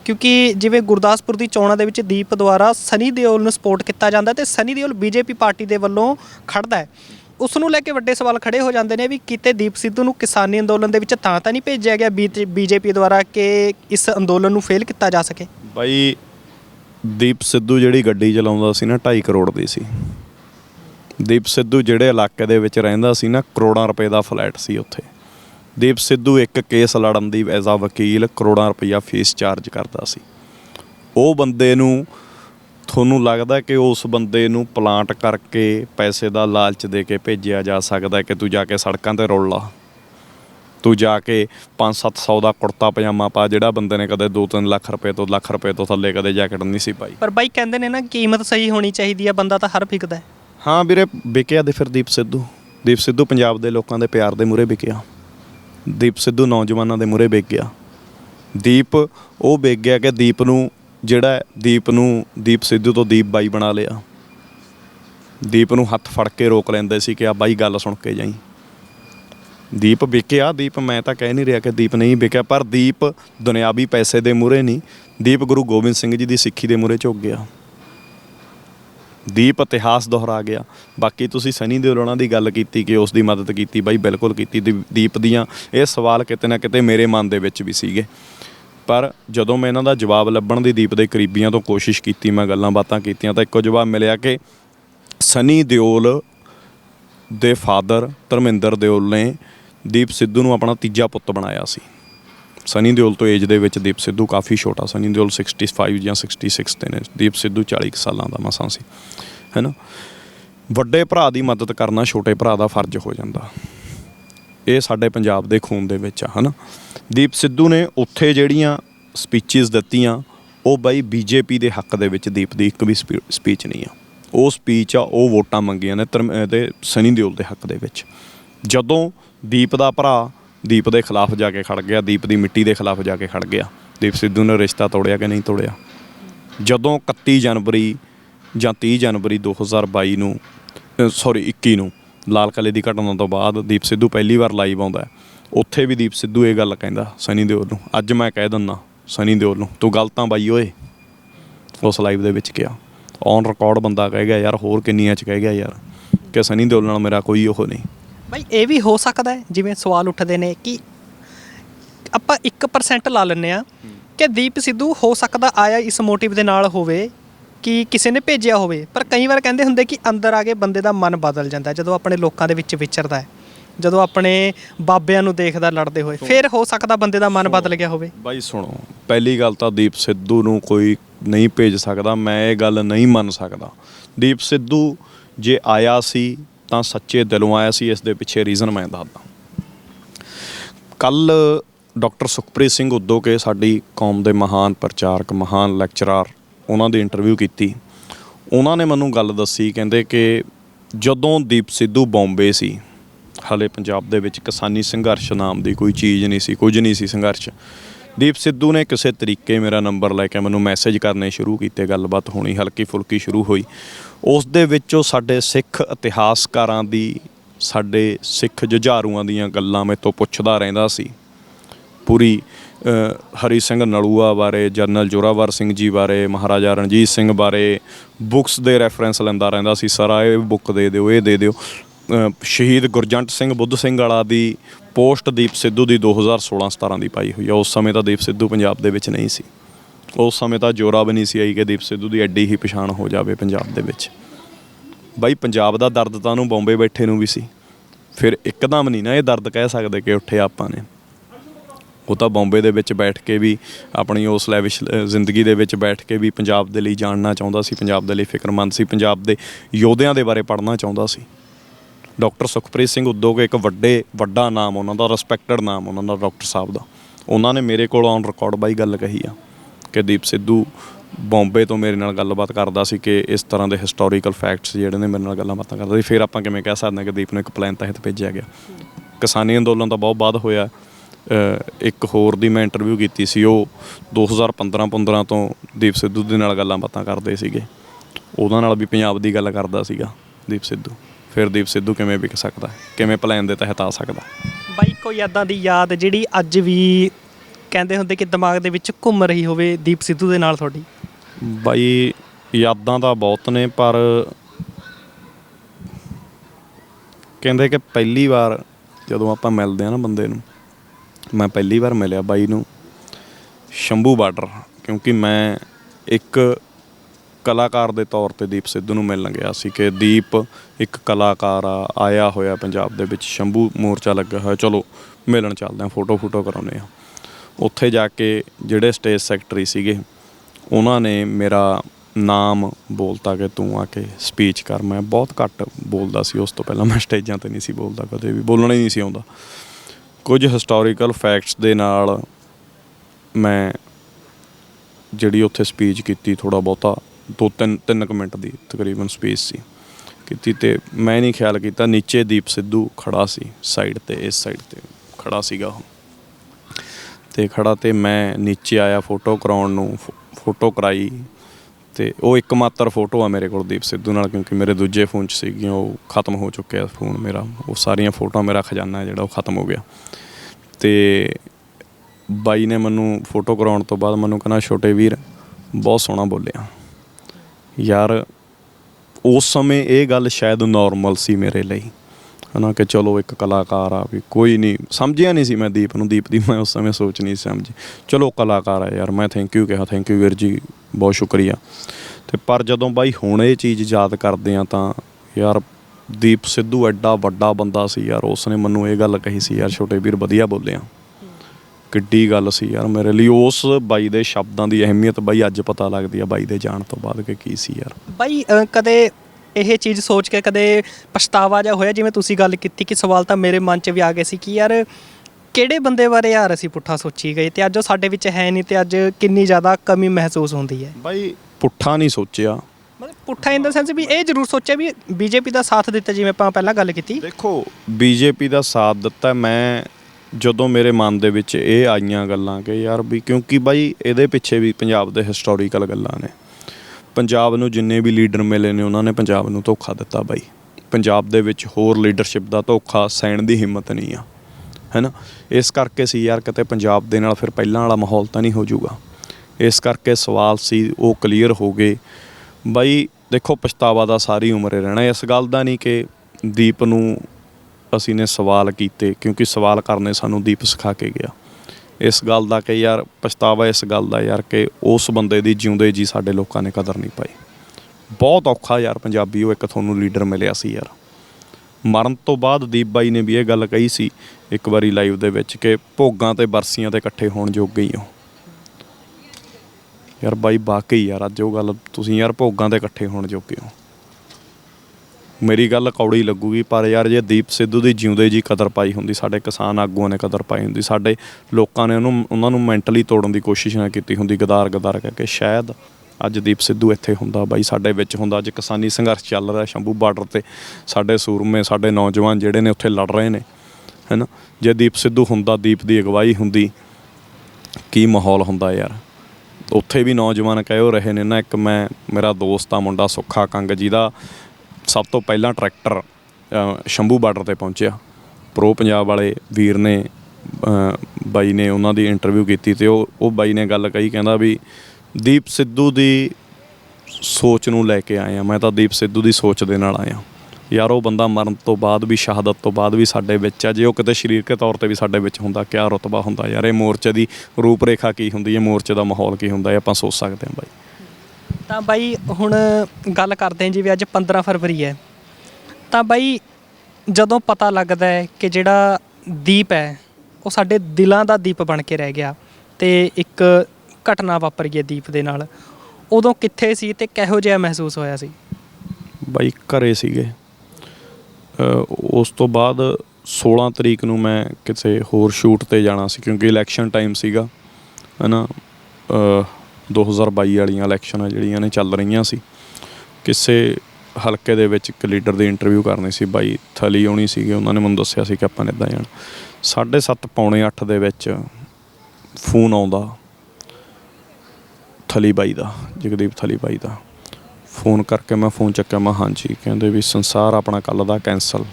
ਕਿਉਂਕਿ ਜਿਵੇਂ ਗੁਰਦਾਸਪੁਰ ਦੀ ਚੋਣਾਂ ਦੇ ਵਿੱਚ ਦੀਪ ਦੁਆਰਾ ਸਨੀ ਦਿਓਲ ਨੂੰ ਸਪੋਰਟ ਕੀਤਾ ਜਾਂਦਾ ਤੇ ਸਨੀ ਦਿਓਲ ਬੀਜੇਪੀ ਪਾਰਟੀ ਦੇ ਵੱਲੋਂ ਖੜਦਾ ਹੈ। ਉਸ ਨੂੰ ਲੈ ਕੇ ਵੱਡੇ ਸਵਾਲ ਖੜੇ ਹੋ ਜਾਂਦੇ ਨੇ ਵੀ ਕਿਤੇ ਦੀਪ ਸਿੱਧੂ ਨੂੰ ਕਿਸਾਨੀ ਅੰਦੋਲਨ ਦੇ ਵਿੱਚ ਤਾਂ ਤਾਂ ਨਹੀਂ ਭੇਜਿਆ ਗਿਆ ਬੀਜੇਪੀ ਦੁਆਰਾ ਕਿ ਇਸ ਅੰਦੋਲਨ ਨੂੰ ਫੇਲ ਕੀਤਾ ਜਾ ਸਕੇ? ਬਾਈ ਦੀਪ ਸਿੱਧੂ ਜਿਹੜੀ ਗੱਡੀ ਚਲਾਉਂਦਾ ਸੀ ਨਾ 2.5 ਕਰੋੜ ਦੀ ਸੀ। ਦੀਪ ਸਿੱਧੂ ਜਿਹੜੇ ਇਲਾਕੇ ਦੇ ਵਿੱਚ ਰਹਿੰਦਾ ਸੀ ਨਾ, ਕਰੋੜਾਂ ਰੁਪਏ ਦਾ ਫਲੈਟ ਸੀ ਉੱਥੇ। ਦੀਪ ਸਿੱਧੂ ਇੱਕ ਕੇਸ ਲੜਨ ਦੀ ਐਜ਼ ਆ ਵਕੀਲ ਕਰੋੜਾਂ ਰੁਪਈਆ ਫੀਸ ਚਾਰਜ ਕਰਦਾ ਸੀ। ਉਹ ਬੰਦੇ ਨੂੰ, ਤੁਹਾਨੂੰ ਲੱਗਦਾ ਕਿ ਉਸ ਬੰਦੇ ਨੂੰ ਪਲਾਂਟ ਕਰਕੇ ਪੈਸੇ ਦਾ ਲਾਲਚ ਦੇ ਕੇ ਭੇਜਿਆ ਜਾ ਸਕਦਾ ਕਿ ਤੂੰ ਜਾ ਕੇ ਸੜਕਾਂ ਤੇ ਰੋਲ ਲਾ। ਤੂੰ ਜਾ ਕੇ 5-700 ਦਾ ਕੁੜਤਾ ਪਜਾਮਾ ਪਾ ਜਿਹੜਾ ਬੰਦੇ ਨੇ ਕਦੇ 2-3 ਲੱਖ ਰੁਪਏ ਤੋਂ ਲੱਖ ਰੁਪਏ ਤੋਂ ਥੱਲੇ ਕਦੇ ਜੈਕਟ ਨਹੀਂ ਸੀ ਪਾਈ। ਪਰ ਬਾਈ ਕਹਿੰਦੇ ਨੇ ਨਾ ਕੀਮਤ ਸਹੀ ਹੋਣੀ ਚਾਹੀਦੀ ਹੈ ਬੰਦਾ ਤਾਂ ਹਰ ਫਿਕਦਾ ਹੈ। ਹਾਂ ਵੀਰੇ ਵਿਕਿਆ ਦੇ ਫਿਰ ਦੀਪ ਸਿੱਧੂ। ਦੀਪ ਸਿੱਧੂ ਪੰਜਾਬ ਦੇ ਲੋਕਾਂ ਦੇ ਪਿਆਰ ਦੇ ਮੂਰੇ ਵਿਕਿਆ। ਦੀਪ ਸਿੱਧੂ ਨੌਜਵਾਨਾਂ ਦੇ ਮੂਰੇ ਵਿਕ ਗਿਆ। ਦੀਪ ਉਹ ਵਿਕ ਗਿਆ ਕਿ ਦੀਪ ਨੂੰ ਜਿਹੜਾ ਦੀਪ ਨੂੰ ਦੀਪ ਸਿੱਧੂ ਤੋਂ ਦੀਪ ਬਾਈ ਬਣਾ ਲਿਆ। ਦੀਪ ਨੂੰ ਹੱਥ ਫੜ ਕੇ ਰੋਕ ਲੈਂਦੇ ਸੀ ਕਿ ਆ ਬਾਈ ਗੱਲ ਸੁਣ ਕੇ ਜਾਈ। ਦੀਪ ਵਿਕਿਆ, ਦੀਪ ਮੈਂ ਤਾਂ ਕਹਿ ਨਹੀਂ ਰਿਹਾ ਕਿ ਦੀਪ ਨਹੀਂ ਵਿਕਿਆ, ਪਰ ਦੀਪ ਦੁਨਿਆਵੀ ਪੈਸੇ ਦੇ ਮੂਰੇ ਨਹੀਂ, ਦੀਪ ਗੁਰੂ ਗੋਬਿੰਦ ਸਿੰਘ ਜੀ ਦੀ ਸਿੱਖੀ ਦੇ ਮੂਰੇ ਝੁਕ ਗਿਆ। ਦੀਪ ਇਤਿਹਾਸ ਦੁਹਰਾ ਗਿਆ। ਬਾਕੀ ਤੁਸੀਂ ਸਨੀ ਦਿਓਲ ਉਹਨਾਂ ਦੀ ਗੱਲ ਕੀਤੀ ਕਿ ਉਸ ਦੀ ਮਦਦ ਕੀਤੀ, ਬਾਈ ਬਿਲਕੁਲ ਕੀਤੀ, ਦੀ- ਦੀਪ ਦੀਆਂ ਇਹ ਸਵਾਲ ਕਿਤੇ ਨਾ ਕਿਤੇ ਮੇਰੇ ਮਨ ਦੇ ਵਿੱਚ ਵੀ ਸੀਗੇ। ਪਰ ਜਦੋਂ ਮੈਂ ਇਹਨਾਂ ਦਾ ਜਵਾਬ ਲੱਭਣ ਦੀ ਦੀਪ ਦੇ ਕਰੀਬੀਆਂ ਤੋਂ ਕੋਸ਼ਿਸ਼ ਕੀਤੀ, ਮੈਂ ਗੱਲਾਂ ਬਾਤਾਂ ਕੀਤੀਆਂ, ਤਾਂ ਇੱਕੋ ਜਵਾਬ ਮਿਲਿਆ ਕਿ ਸਨੀ ਦਿਓਲ ਦੇ ਫਾਦਰ ਧਰਮਿੰਦਰ ਦਿਓਲ ਨੇ ਦੀਪ ਸਿੱਧੂ ਨੂੰ ਆਪਣਾ ਤੀਜਾ ਪੁੱਤ ਬਣਾਇਆ ਸੀ। ਸਨੀ ਦਿਓਲ ਤੋਂ ਏਜ ਦੇ ਵਿੱਚ ਦੀਪ ਸਿੱਧੂ ਕਾਫੀ ਛੋਟਾ ਸਨੀ ਦਿਓਲ 65 ਜਾਂ 66 ਦੇ ਨੇ। ਦੀਪ ਸਿੱਧੂ 40 ਕੁ ਸਾਲਾਂ ਦਾ ਮਸਾਂ ਸੀ, ਹੈਨਾ? ਵੱਡੇ ਭਰਾ ਦੀ ਮਦਦ ਕਰਨਾ ਛੋਟੇ ਭਰਾ ਦਾ ਫਰਜ਼ ਹੋ ਜਾਂਦਾ। ਇਹ ਸਾਡੇ ਪੰਜਾਬ ਦੇ ਖੂਨ ਦੇ ਵਿੱਚ ਆ, ਹਨਾ? ਦੀਪ ਸਿੱਧੂ ਨੇ ਉੱਥੇ ਜਿਹੜੀਆਂ ਸਪੀਚਸ ਦਿੱਤੀਆਂ, ਉਹ ਬਾਈ ਬੀਜੇਪੀ ਦੇ ਹੱਕ ਦੇ ਵਿੱਚ ਦੀਪ ਦੀ ਇੱਕ ਵੀ ਸਪੀਚ ਨਹੀਂ ਆ। ਉਹ ਸਪੀਚ ਆ, ਉਹ ਵੋਟਾਂ ਮੰਗੀਆਂ ਨੇ ਧਰਮ- ਤੇ ਸਨੀ ਦਿਓਲ ਦੇ ਹੱਕ ਦੇ ਵਿੱਚ। ਜਦੋਂ ਦੀਪ ਦਾ ਭਰਾ, ਦੀਪ ਦੇ ਖਿਲਾਫ ਜਾ ਕੇ ਖੜ ਗਿਆ, ਦੀਪ ਦੀ ਮਿੱਟੀ ਦੇ ਖਿਲਾਫ ਜਾ ਕੇ ਖੜ ਗਿਆ। ਦੀਪ ਸਿੱਧੂ ਨੇ ਰਿਸ਼ਤਾ ਤੋੜਿਆ ਕਿ ਨਹੀਂ ਤੋੜਿਆ? ਜਦੋਂ 31 ਜਨਵਰੀ ਜਾਂ 30 ਜਨਵਰੀ 2022 ਨੂੰ ਸੌਰੀ 21 ਨੂੰ ਲਾਲ ਕਿਲੇ ਦੀ ਘਟਨਾ ਤੋਂ ਬਾਅਦ ਦੀਪ ਸਿੱਧੂ ਪਹਿਲੀ ਵਾਰ ਲਾਈਵ ਆਉਂਦਾ ਉੱਥੇ ਵੀ ਦੀਪ ਸਿੱਧੂ ਇਹ ਗੱਲ ਕਹਿੰਦਾ, ਸਨੀ ਦਿਓਲ ਨੂੰ। ਅੱਜ ਮੈਂ ਕਹਿ ਦਿੰਦਾ, ਸਨੀ ਦਿਓਲ ਨੂੰ, ਤੂੰ ਗਲਤਾਂ ਬਾਈ ਓਏ। ਉਸ ਲਾਈਵ ਦੇ ਵਿੱਚ ਕਿਹਾ। ਔਨ ਰਿਕਾਰਡ ਬੰਦਾ ਕਹਿ ਗਿਆ, ਯਾਰ ਹੋਰ ਕਿੰਨੀਆਂ ਚ ਕਹਿ ਗਿਆ ਯਾਰ ਕਿ ਸਨੀ ਦਿਓਲ ਨਾਲ ਮੇਰਾ ਕੋਈ ਉਹ ਨਹੀਂ। ਬਾਈ ਇਹ ਵੀ ਹੋ ਸਕਦਾ ਹੈ ਜਿਵੇਂ ਸਵਾਲ ਉੱਠਦੇ ਨੇ ਕਿ ਆਪਾਂ 1% ਲਾ ਲੈਂਦੇ ਆ ਕਿ ਦੀਪ ਸਿੱਧੂ ਹੋ ਸਕਦਾ ਆਇਆ ਇਸ ਮੋਟਿਵ ਦੇ ਨਾਲ ਹੋਵੇ ਕਿ ਕਿਸੇ ਨੇ ਭੇਜਿਆ ਹੋਵੇ। ਪਰ ਕਈ ਵਾਰ ਕਹਿੰਦੇ ਹੁੰਦੇ ਕਿ ਅੰਦਰ ਆ ਕੇ ਬੰਦੇ ਦਾ ਮਨ ਬਦਲ ਜਾਂਦਾ ਜਦੋਂ ਆਪਣੇ ਲੋਕਾਂ ਦੇ ਵਿੱਚ ਵਿਚਰਦਾ ਹੈ ਜਦੋਂ ਆਪਣੇ ਬਾਬਿਆਂ ਨੂੰ ਦੇਖਦਾ ਲੜਦੇ ਹੋਏ। ਫਿਰ ਹੋ ਸਕਦਾ ਬੰਦੇ ਦਾ ਮਨ ਬਦਲ ਗਿਆ ਹੋਵੇ। ਬਾਈ ਸੁਣੋ ਪਹਿਲੀ ਗੱਲ ਤਾਂ ਦੀਪ ਸਿੱਧੂ ਨੂੰ ਕੋਈ ਨਹੀਂ ਭੇਜ ਸਕਦਾ ਮੈਂ ਇਹ ਗੱਲ ਨਹੀਂ ਮੰਨ ਸਕਦਾ। ਦੀਪ ਸਿੱਧੂ ਜੇ ਆਇਆ ਸੀ ਤਾਂ ਸੱਚੇ ਦਿਲੋਂ ਆਇਆ ਸੀ, ਇਸ ਦੇ ਪਿੱਛੇ ਰੀਜ਼ਨ ਮੈਂ ਦੱਸਦਾ। ਕੱਲ ਡਾਕਟਰ ਸੁਖਪ੍ਰੀਤ ਸਿੰਘ ਉਦੋਂ ਕੇ ਸਾਡੀ ਕੌਮ ਦੇ ਮਹਾਨ ਪ੍ਰਚਾਰਕ, ਮਹਾਨ ਲੈਕਚਰਰ ਉਹਨਾਂ ਦੀ ਇੰਟਰਵਿਊ ਕੀਤੀ। ਉਹਨਾਂ ਨੇ ਮੈਨੂੰ ਗੱਲ ਦੱਸੀ, ਕਹਿੰਦੇ ਕਿ ਜਦੋਂ ਦੀਪ ਸਿੱਧੂ ਬੰਬੇ ਸੀ, ਹਲੇ ਪੰਜਾਬ ਦੇ ਵਿੱਚ ਕਿਸਾਨੀ ਸੰਘਰਸ਼ ਨਾਮ ਦੀ ਕੋਈ ਚੀਜ਼ ਨਹੀਂ ਸੀ, ਕੁਝ ਨਹੀਂ ਸੀ ਸੰਘਰਸ਼। ਦੀਪ ਸਿੱਧੂ ਨੇ ਕਿਸੇ ਤਰੀਕੇ ਮੇਰਾ ਨੰਬਰ ਲੈ ਕੇ ਮੈਨੂੰ ਮੈਸੇਜ ਕਰਨੇ ਸ਼ੁਰੂ ਕੀਤੇ, ਗੱਲਬਾਤ ਹੋਣੀ ਹਲਕੀ ਫੁਲਕੀ ਸ਼ੁਰੂ ਹੋਈ। ਉਸ ਦੇ ਵਿੱਚੋਂ ਸਾਡੇ ਸਿੱਖ ਇਤਿਹਾਸਕਾਰਾਂ ਦੀ, ਸਾਡੇ ਸਿੱਖ ਜੁਝਾਰੂਆਂ ਦੀਆਂ ਗੱਲਾਂ ਮੇਰੇ ਤੋਂ ਪੁੱਛਦਾ ਰਹਿੰਦਾ ਸੀ। ਪੂਰੀ ਹਰੀ ਸਿੰਘ ਨਲੂਆ ਬਾਰੇ, ਜਨਰਲ ਜੋਰਾਵਰ ਸਿੰਘ ਜੀ ਬਾਰੇ, ਮਹਾਰਾਜਾ ਰਣਜੀਤ ਸਿੰਘ ਬਾਰੇ ਬੁੱਕਸ ਦੇ ਰੈਫਰੈਂਸ ਲੈਂਦਾ ਰਹਿੰਦਾ ਸੀ। ਸਾਰਾ ਇਹ ਬੁੱਕ ਦੇ ਦਿਓ, ਇਹ ਦੇ ਦਿਓ। ਸ਼ਹੀਦ ਗੁਰਜੰਟ ਸਿੰਘ ਬੁੱਧ ਸਿੰਘ ਵਾਲਾ ਦੀ ਪੋਸਟ ਦੀਪ ਸਿੱਧੂ ਦੀ 2016-17 ਦੀ ਪਾਈ ਹੋਈ ਆ। ਉਸ ਸਮੇਂ ਤਾਂ ਦੀਪ ਸਿੱਧੂ ਪੰਜਾਬ ਦੇ ਵਿੱਚ ਨਹੀਂ ਸੀ। ਉਸ ਸਮੇਂ ਤਾਂ ਜੋਰਾ ਵੀ ਨਹੀਂ ਸੀ ਆਈ ਕਿ ਦੀਪ ਸਿੱਧੂ ਦੀ ਐਡੀ ਹੀ ਪਛਾਣ ਹੋ ਜਾਵੇ ਪੰਜਾਬ ਦੇ ਵਿੱਚ। ਬਾਈ, ਪੰਜਾਬ ਦਾ ਦਰਦ ਤਾਂ ਉਹਨੂੰ ਬੰਬੇ ਬੈਠੇ ਨੂੰ ਵੀ ਸੀ। ਫਿਰ ਇੱਕਦਮ ਨਹੀਂ ਨਾ ਇਹ ਦਰਦ ਕਹਿ ਸਕਦੇ ਕਿ ਉੱਠੇ ਆਪਾਂ ਨੇ। ਉਹ ਤਾਂ ਬੰਬੇ ਦੇ ਵਿੱਚ ਬੈਠ ਕੇ ਵੀ ਆਪਣੀ ਉਸ ਲੈਵਿਸ਼ ਜ਼ਿੰਦਗੀ ਦੇ ਵਿੱਚ ਬੈਠ ਕੇ ਵੀ ਪੰਜਾਬ ਦੇ ਲਈ ਜਾਣਨਾ ਚਾਹੁੰਦਾ ਸੀ, ਪੰਜਾਬ ਦੇ ਲਈ ਫਿਕਰਮੰਦ ਸੀ, ਪੰਜਾਬ ਦੇ ਯੋਧਿਆਂ ਦੇ ਬਾਰੇ ਪੜ੍ਹਨਾ ਚਾਹੁੰਦਾ ਸੀ। ਡਾਕਟਰ ਸੁਖਪ੍ਰੀਤ ਸਿੰਘ ਉਦੋਗ ਇੱਕ ਵੱਡੇ, ਵੱਡਾ ਨਾਮ, ਉਹਨਾਂ ਦਾ ਰਿਸਪੈਕਟਡ ਨਾਮ, ਉਹਨਾਂ ਦਾ ਡਾਕਟਰ ਸਾਹਿਬ ਦਾ। ਉਹਨਾਂ ਨੇ ਮੇਰੇ ਕੋਲ ਔਨ ਰਿਕਾਰਡ ਬਾਈ ਗੱਲ ਕਹੀ ਆ। ਕਿ ਦੀਪ ਸਿੱਧੂ ਬੰਬੇ ਤੋਂ ਮੇਰੇ ਨਾਲ ਗੱਲਬਾਤ ਕਰਦਾ ਸੀ ਕਿ ਇਸ ਤਰ੍ਹਾਂ ਦੇ ਹਿਸਟੋਰੀਕਲ ਫੈਕਟਸ ਜਿਹੜੇ ਨੇ ਮੇਰੇ ਨਾਲ ਗੱਲਾਂ ਬਾਤਾਂ ਕਰਦਾ ਸੀ। ਫਿਰ ਆਪਾਂ ਕਿਵੇਂ ਕਹਿ ਸਕਦੇ ਹਾਂ ਕਿ ਦੀਪ ਨੂੰ ਇੱਕ ਪਲਾਨ ਤਹਿਤ ਭੇਜਿਆ ਗਿਆ। ਕਿਸਾਨੀ ਅੰਦੋਲਨ ਤਾਂ ਬਹੁਤ ਬਾਅਦ ਹੋਇਆ। ਇੱਕ ਹੋਰ ਦੀ ਮੈਂ ਇੰਟਰਵਿਊ ਕੀਤੀ ਸੀ, ਉਹ 2015-15 ਤੋਂ ਦੀਪ ਸਿੱਧੂ ਦੇ ਨਾਲ ਗੱਲਾਂ ਬਾਤਾਂ ਕਰਦੇ ਸੀਗੇ। ਉਹਨਾਂ ਨਾਲ ਵੀ ਪੰਜਾਬ ਦੀ ਗੱਲ ਕਰਦਾ ਸੀਗਾ ਦੀਪ ਸਿੱਧੂ। ਫਿਰ ਦੀਪ ਸਿੱਧੂ ਕਿਵੇਂ ਵਿਕ ਸਕਦਾ? ਕਿਵੇਂ ਪਲਾਨ ਦੇ ਤਹਿਤ ਆ ਸਕਦਾ? ਬਾਈ, ਕੋਈ ਐਦਾਂ ਦੀ ਯਾਦ ਜਿਹੜੀ ਅੱਜ ਵੀ ਕਹਿੰਦੇ ਹੁੰਦੇ ਕਿ ਦਿਮਾਗ ਦੇ ਵਿੱਚ ਘੁੰਮ ਰਹੀ ਹੋਵੇ ਦੀਪ ਸਿੱਧੂ ਦੇ ਨਾਲ ਤੁਹਾਡੀ? ਬਾਈ, ਯਾਦਾਂ ਤਾਂ ਬਹੁਤ ਨੇ, ਪਰ ਕਹਿੰਦੇ ਕਿ ਪਹਿਲੀ ਵਾਰ ਜਦੋਂ ਆਪਾਂ ਮਿਲਦੇ ਆ ਨਾ ਬੰਦੇ ਨੂੰ, ਮੈਂ ਪਹਿਲੀ ਵਾਰ ਮਿਲਿਆ ਬਾਈ ਨੂੰ ਸ਼ੰਭੂ ਬਾਰਡਰ, ਕਿਉਂਕਿ ਮੈਂ ਇੱਕ ਕਲਾਕਾਰ ਦੇ ਤੌਰ ਤੇ ਦੀਪ ਸਿੱਧੂ ਨੂੰ ਮਿਲਣ ਗਿਆ ਸੀ ਕਿ ਦੀਪ ਇੱਕ ਕਲਾਕਾਰ ਆ, ਆਇਆ ਹੋਇਆ ਪੰਜਾਬ ਦੇ ਵਿੱਚ, ਸ਼ੰਭੂ ਮੋਰਚਾ ਲੱਗਿਆ ਹੋਇਆ। ਚਲੋ, ਮਿਲਣ ਚੱਲਦੇ ਆ ਫੋਟੋ ਫੋਟੋ ਕਰਾਉਨੇ ਆ ਉੱਥੇ ਜਾ ਕੇ ਜਿਹੜੇ ਸਟੇਜ ਸੈਕਟਰੀ ਸੀਗੇ, ਉਹਨਾਂ ਨੇ ਮੇਰਾ ਨਾਮ ਬੋਲਤਾ ਕਿ ਤੂੰ ਆ ਕੇ ਸਪੀਚ ਕਰ। ਮੈਂ ਬਹੁਤ ਘੱਟ ਬੋਲਦਾ ਸੀ, ਉਸ ਤੋਂ ਪਹਿਲਾਂ ਮੈਂ ਸਟੇਜਾਂ ਤੇ ਨਹੀਂ ਸੀ ਬੋਲਦਾ, ਕਦੇ ਵੀ ਬੋਲਣਾ ਹੀ ਨਹੀਂ ਸੀ ਆਉਂਦਾ। ਕੁਝ ਹਿਸਟੋਰੀਕਲ ਫੈਕਟਸ ਦੇ ਨਾਲ ਮੈਂ ਜਿਹੜੀ ਉੱਥੇ ਸਪੀਚ ਕੀਤੀ ਥੋੜਾ ਬਹੁਤਾ, ਦੋ ਤਿੰਨ ਤਿੰਨ ਕੁ ਮਿੰਟ ਦੀ ਤਕਰੀਬਨ ਸਪੀਚ ਸੀ ਕੀਤੀ ਤੇ ਮੈਂ ਨਹੀਂ ਖਿਆਲ ਕੀਤਾ, ਨੀਚੇ ਦੀਪ ਸਿੱਧੂ ਖੜਾ ਸੀ ਸਾਈਡ ਤੇ, ਇਸ ਸਾਈਡ ਤੇ ਖੜਾ ਸੀਗਾ ਉਹ। ਤੇ ਖੜਾ ਤੇ ਮੈਂ ਨੀਚੇ ਆਇਆ ਫੋਟੋ ਕਰਾਉਣ ਨੂੰ, ਫੋ- ਫੋਟੋ ਕਰਾਈ ਤੇ ਉਹ ਇੱਕ ਮਾਤਰ ਫੋਟੋ ਆ ਮੇਰੇ ਕੋਲ ਦੀਪ ਸਿੱਧੂ ਨਾਲ, ਕਿਉਂਕਿ ਮੇਰੇ ਦੂਜੇ ਫੋਨ 'ਚ ਸੀਗੀਆਂ, ਉਹ ਖਤਮ ਹੋ ਚੁੱਕਿਆ ਫੋਨ ਮੇਰਾ। ਉਹ ਸਾਰੀਆਂ ਫੋਟੋਆਂ ਮੇਰਾ ਖਜ਼ਾਨਾ ਜਿਹੜਾ ਉਹ ਖਤਮ ਹੋ ਗਿਆ। ਤੇ ਬਾਈ ਨੇ ਮੈਨੂੰ ਫੋਟੋ ਕਰਾਉਣ ਤੋਂ ਬਾਅਦ ਮੈਨੂੰ ਕਹਿੰਦਾ, ਛੋਟੇ ਵੀਰ, ਬਹੁਤ ਸੋਹਣਾ ਬੋਲਿਆ। ਯਾਰ, ਉਸ ਸਮੇਂ ਇਹ ਗੱਲ ਸ਼ਾਇਦ ਨਾਰਮਲ ਸੀ ਮੇਰੇ ਲਈ। ਹਨਾ ਕਿ ਚਲੋ ਇੱਕ ਕਲਾਕਾਰ ਆ ਵੀ ਕੋਈ ਨਹੀਂ, ਸਮਝਿਆ ਨਹੀਂ ਸੀ ਮੈਂ ਦੀਪ ਨੂੰ, ਦੀਪ ਦੀ ਮੈਂ ਉਸ ਸਮੇਂ ਸੋਚ ਨਹੀਂ ਸੀ ਸਮਝੀ। ਚਲੋ ਕਲਾਕਾਰ ਆ ਯਾਰ, ਮੈਂ ਥੈਂਕ ਯੂ ਕਿਹਾ ਥੈਂਕ ਯੂ ਵੀਰ ਜੀ, ਬਹੁਤ ਸ਼ੁਕਰੀਆ। ਤੇ ਪਰ ਜਦੋਂ ਬਾਈ ਹੁਣ ਇਹ ਚੀਜ਼ ਯਾਦ ਕਰਦੇ ਆ ਤਾਂ ਯਾਰ ਦੀਪ ਸਿੱਧੂ ਐਡਾ ਵੱਡਾ ਬੰਦਾ ਸੀ ਯਾਰ, ਉਸਨੇ ਮੈਨੂੰ ਇਹ ਗੱਲ ਕਹੀ ਸੀ, ਯਾਰ ਛੋਟੇ ਵੀਰ ਵਧੀਆ ਬੋਲਿਆ। ਕਿੱਡੀ ਗੱਲ ਸੀ ਯਾਰ, ਮੇਰੇ ਲਈ ਉਸ ਬਾਈ ਦੇ ਸ਼ਬਦਾਂ ਦੀ ਅਹਿਮੀਅਤ ਬਾਈ ਅੱਜ ਪਤਾ ਲੱਗਦੀ ਆ, ਬਾਈ ਦੇ ਜਾਣ ਤੋਂ ਬਾਅਦ ਕਿ ਕੀ ਸੀ ਯਾਰ। ਬਾਈ ਕਦੇ ਇਹ ਚੀਜ਼ ਸੋਚ ਕੇ ਕਦੇ ਪਛਤਾਵਾ ਜਾਂ ਹੋਇਆ? ਜਿਵੇਂ ਤੁਸੀਂ ਗੱਲ ਕੀਤੀ ਕਿ ਸਵਾਲ ਤਾਂ ਮੇਰੇ ਮਨ 'ਚ ਵੀ ਆ ਗਏ ਸੀ ਕਿ ਯਾਰ ਕਿਹੜੇ ਬੰਦੇ ਬਾਰੇ ਯਾਰ ਅਸੀਂ ਪੁੱਠਾ ਸੋਚੀ ਗਏ ਤੇ ਅੱਜ ਉਹ ਸਾਡੇ ਵਿੱਚ ਹੈ ਨਹੀਂ ਤੇ ਅੱਜ ਕਿੰਨੀ ਜ਼ਿਆਦਾ ਕਮੀ ਮਹਿਸੂਸ ਹੁੰਦੀ ਹੈ? ਬਾਈ ਪੁੱਠਾ ਨਹੀਂ ਸੋਚਿਆ। ਮਤਲਬ ਪੁੱਠਾ ਇਨ ਦਾ ਸੈਂਸ ਵੀ ਇਹ ਜ਼ਰੂਰ ਸੋਚਿਆ ਵੀ ਬੀਜੇਪੀ ਦਾ ਸਾਥ ਦਿੱਤਾ ਜਿਵੇਂ ਆਪਾਂ ਪਹਿਲਾਂ ਗੱਲ ਕੀਤੀ। ਦੇਖੋ ਬੀਜੇਪੀ ਦਾ ਸਾਥ ਦਿੱਤਾ ਮੈਂ ਜਦੋਂ ਮੇਰੇ ਮਨ ਦੇ ਵਿੱਚ ਇਹ ਆਈਆਂ ਗੱਲਾਂ ਕਿ ਯਾਰ ਵੀ ਕਿਉਂਕਿ ਬਾਈ ਇਹਦੇ ਪਿੱਛੇ ਵੀ ਪੰਜਾਬ ਦੇ ਹਿਸਟੋਰੀਕਲ ਗੱਲਾਂ ਨੇ। ਪੰਜਾਬ ਨੂੰ ਜਿੰਨੇ ਵੀ ਲੀਡਰ ਮਿਲੇ ਨੇ, ਉਹਨਾਂ ਨੇ ਪੰਜਾਬ ਨੂੰ ਧੋਖਾ ਦਿੱਤਾ ਬਾਈ। ਪੰਜਾਬ ਦੇ ਵਿੱਚ ਹੋਰ ਲੀਡਰਸ਼ਿਪ ਦਾ ਧੋਖਾ ਸਹਿਣ ਦੀ ਹਿੰਮਤ ਨਹੀਂ ਆ। ਹੈਨਾ? ਇਸ ਕਰਕੇ ਸੀ ਯਾਰ ਕਿਤੇ ਪੰਜਾਬ ਦੇ ਨਾਲ ਫਿਰ ਪਹਿਲਾਂ ਵਾਲਾ ਮਾਹੌਲ ਤਾਂ ਨਹੀਂ ਹੋ ਜਾਊਗਾ। ਇਸ ਕਰਕੇ ਸਵਾਲ ਸੀ, ਉਹ ਕਲੀਅਰ ਹੋ ਗਏ। ਬਾਈ, ਦੇਖੋ ਪਛਤਾਵਾ ਦਾ ਸਾਰੀ ਉਮਰ ਰਹਿਣਾ। ਇਸ ਗੱਲ ਦਾ ਨਹੀਂ ਕਿ ਦੀਪ ਨੂੰ ਅਸੀਂ ਨੇ ਸਵਾਲ ਕੀਤੇ, ਕਿਉਂਕਿ ਸਵਾਲ ਕਰਨੇ ਸਾਨੂੰ ਦੀਪ ਸਿਖਾ ਕੇ ਗਿਆ। ਇਸ ਗੱਲ ਦਾ ਕਿ ਯਾਰ ਪਛਤਾਵਾ ਇਸ ਗੱਲ ਦਾ ਯਾਰ ਕਿ ਉਸ ਬੰਦੇ ਦੀ ਜਿਉਂਦੇ ਜੀ ਸਾਡੇ ਲੋਕਾਂ ਨੇ ਕਦਰ ਨਹੀਂ ਪਾਈ। ਬਹੁਤ ਔਖਾ ਯਾਰ ਪੰਜਾਬੀ ਉਹ ਇੱਕ ਤੁਹਾਨੂੰ ਲੀਡਰ ਮਿਲਿਆ ਸੀ ਯਾਰ। ਮਰਨ ਤੋਂ ਬਾਅਦ ਦੀਪ ਬਾਈ ਨੇ ਵੀ ਇਹ ਗੱਲ ਕਹੀ ਸੀ ਇੱਕ ਵਾਰੀ ਲਾਈਵ ਦੇ ਵਿੱਚ ਕਿ ਭੋਗਾਂ ਤੇ ਬਰਸੀਆਂ ਤੇ ਇਕੱਠੇ ਹੋਣ ਜੋਗੇ ਹੀ ਹੋ। ਯਾਰ ਬਾਈ ਵਾਕਈ ਯਾਰ, ਅੱਜ ਉਹ ਗੱਲ ਤੁਸੀਂ ਯਾਰ ਭੋਗਾਂ ਤੇ ਇਕੱਠੇ ਹੋਣ ਜੋਗੇ ਹੋ। ਮੇਰੀ ਗੱਲ ਕੌੜੀ ਲੱਗੂਗੀ, ਪਰ ਯਾਰ ਜੇ ਦੀਪ ਸਿੱਧੂ ਦੀ ਜਿਉਂਦੇ ਜੀ ਕਦਰ ਪਾਈ ਹੁੰਦੀ, ਸਾਡੇ ਕਿਸਾਨ ਆਗੂਆਂ ਨੇ ਕਦਰ ਪਾਈ ਹੁੰਦੀ, ਸਾਡੇ ਲੋਕਾਂ ਨੇ ਉਹਨੂੰ, ਉਹਨਾਂ ਨੂੰ ਮੈਂਟਲੀ ਤੋੜਨ ਦੀ ਕੋਸ਼ਿਸ਼ ਨਾ ਕੀਤੀ ਹੁੰਦੀ, ਗਦਾਰ ਗਦਾਰ ਕਰਕੇ। ਸ਼ਾਇਦ ਅੱਜ ਦੀਪ ਸਿੱਧੂ ਇੱਥੇ ਹੁੰਦਾ, ਬਾਈ ਸਾਡੇ ਵਿੱਚ ਹੁੰਦਾ, ਅੱਜ ਕਿਸਾਨੀ ਸੰਘਰਸ਼ ਚੱਲ ਰਿਹਾ ਸ਼ੰਭੂ ਬਾਰਡਰ ਤੇ, ਸਾਡੇ ਸੂਰਮੇ, ਸਾਡੇ ਨੌਜਵਾਨ ਜਿਹੜੇ ਨੇ ਉੱਥੇ ਲੜ ਰਹੇ ਨੇ, ਹੈਨਾ? ਜੇ ਦੀਪ ਸਿੱਧੂ ਹੁੰਦਾ, ਦੀਪ ਦੀ ਅਗਵਾਈ ਹੁੰਦੀ, ਕੀ ਮਾਹੌਲ ਹੁੰਦਾ ਯਾਰ? ਉੱਥੇ ਵੀ ਨੌਜਵਾਨ ਕਹਿ ਰਹੇ ਨੇ, ਨਾ ਇੱਕ ਮੈਂ, ਮੇਰਾ ਦੋਸਤ ਆ, ਮੁੰਡਾ ਸੁੱਖਾ ਕੰਗ ਜਿਹਦਾ ਸਭ ਤੋਂ ਪਹਿਲਾਂ ਟਰੈਕਟਰ ਸ਼ੰਭੂ ਬਾਰਡਰ ਤੇ ਪਹੁੰਚਿਆ। ਪ੍ਰੋ ਪੰਜਾਬ ਵਾਲੇ ਵੀਰ ਨੇ ਬਾਈ ਨੇ ਉਹਨਾਂ ਦੀ ਇੰਟਰਵਿਊ ਕੀਤੀ ਤੇ ਉਹ ਉਹ ਬਾਈ ਨੇ ਗੱਲ ਕਹੀ, ਕਹਿੰਦਾ ਵੀ ਦੀਪ ਸਿੱਧੂ ਦੀ ਸੋਚ ਨੂੰ ਲੈ ਕੇ ਆਏ ਆ। ਮੈਂ ਤਾਂ ਦੀਪ ਸਿੱਧੂ ਦੀ ਸੋਚ ਦੇ ਨਾਲ ਆਇਆ। ਯਾਰ, ਉਹ ਬੰਦਾ ਮਰਨ ਤੋਂ ਬਾਅਦ ਵੀ, ਸ਼ਹਾਦਤ ਤੋਂ ਬਾਅਦ ਵੀ ਸਾਡੇ ਵਿੱਚ ਆ। ਜੇ ਉਹ ਕਿਤੇ ਸਰੀਰਕ ਤੌਰ ਤੇ ਵੀ ਸਾਡੇ ਵਿੱਚ ਹੁੰਦਾ, ਕਿਆ ਰਤਬਾ ਹੁੰਦਾ ਯਾਰ, ਇਹ ਮੋਰਚੇ ਦੀ ਰੂਪਰੇਖਾ ਕੀ ਹੁੰਦੀ ਹੈ ਮੋਰਚੇ ਦਾ ਮਾਹੌਲ ਕੀ ਹੁੰਦਾ ਹੈ ਆਪਾਂ ਸੋਚ ਸਕਦੇ ਹਾਂ ਬਾਈ। ਤਾਂ ਬਾਈ ਹੁਣ ਗੱਲ ਕਰਦੇ ਹਾਂ ਜਿਵੇਂ ਅੱਜ 15 ਫਰਵਰੀ ਹੈ। ਤਾਂ ਬਾਈ ਜਦੋਂ ਪਤਾ ਲੱਗਦਾ ਹੈ ਕਿ ਜਿਹੜਾ ਦੀਪ ਹੈ ਉਹ ਸਾਡੇ ਦਿਲਾਂ ਦਾ ਦੀਪ ਬਣ ਕੇ ਰਹਿ ਗਿਆ ਤੇ ਇੱਕ ਘਟਨਾ ਵਾਪਰੀ ਹੈ ਦੀਪ ਦੇ ਨਾਲ। ਉਦੋਂ ਕਿੱਥੇ ਸੀ ਤੇ ਕਿਹੋ ਜਿਹਾ ਮਹਿਸੂਸ ਹੋਇਆ ਸੀ? ਬਾਈ ਘਰੇ ਸੀਗੇ। ਅ, ਉਸ ਤੋਂ ਬਾਅਦ 16 ਤਰੀਕ ਨੂੰ ਮੈਂ ਕਿਸੇ ਹੋਰ ਸ਼ੂਟ ਤੇ ਜਾਣਾ ਸੀ ਕਿਉਂਕਿ ਇਲੈਕਸ਼ਨ ਟਾਈਮ ਸੀਗਾ ਹਨਾ ਅ, 2022 ਵਾਲੀਆਂ ਇਲੈਕਸ਼ਨਾਂ ਜਿਹੜੀਆਂ ਨੇ ਚੱਲ ਰਹੀਆਂ ਸੀ, ਕਿਸੇ ਹਲਕੇ ਦੇ ਵਿੱਚ ਇੱਕ ਲੀਡਰ ਦੀ ਇੰਟਰਵਿਊ ਕਰਨੀ ਸੀ, ਬਾਈ ਥਲੀ ਆਉਣੀ ਸੀਗੀ, ਉਹਨਾਂ ਨੇ ਮੈਨੂੰ ਦੱਸਿਆ ਸੀ ਕਿ ਆਪਾਂ ਨੇ ਇਦਾਂ ਜਾਣਾ। 7:30 ਪੌਣੇ 8 ਦੇ ਵਿੱਚ ਫੋਨ ਆਉਂਦਾ, ਥਲੀ ਬਾਈ ਦਾ, ਜਗਦੀਪ ਥਲੀ ਬਾਈ ਦਾ। ਫੋਨ ਕਰਕੇ ਮੈਂ ਫੋਨ ਚੱਕਿਆ, ਮੈਂ ਹਾਂਜੀ, ਕਹਿੰਦੇ ਵੀ ਸੰਸਾਰ ਆਪਣਾ ਕੱਲ ਦਾ ਕੈਨਸਲ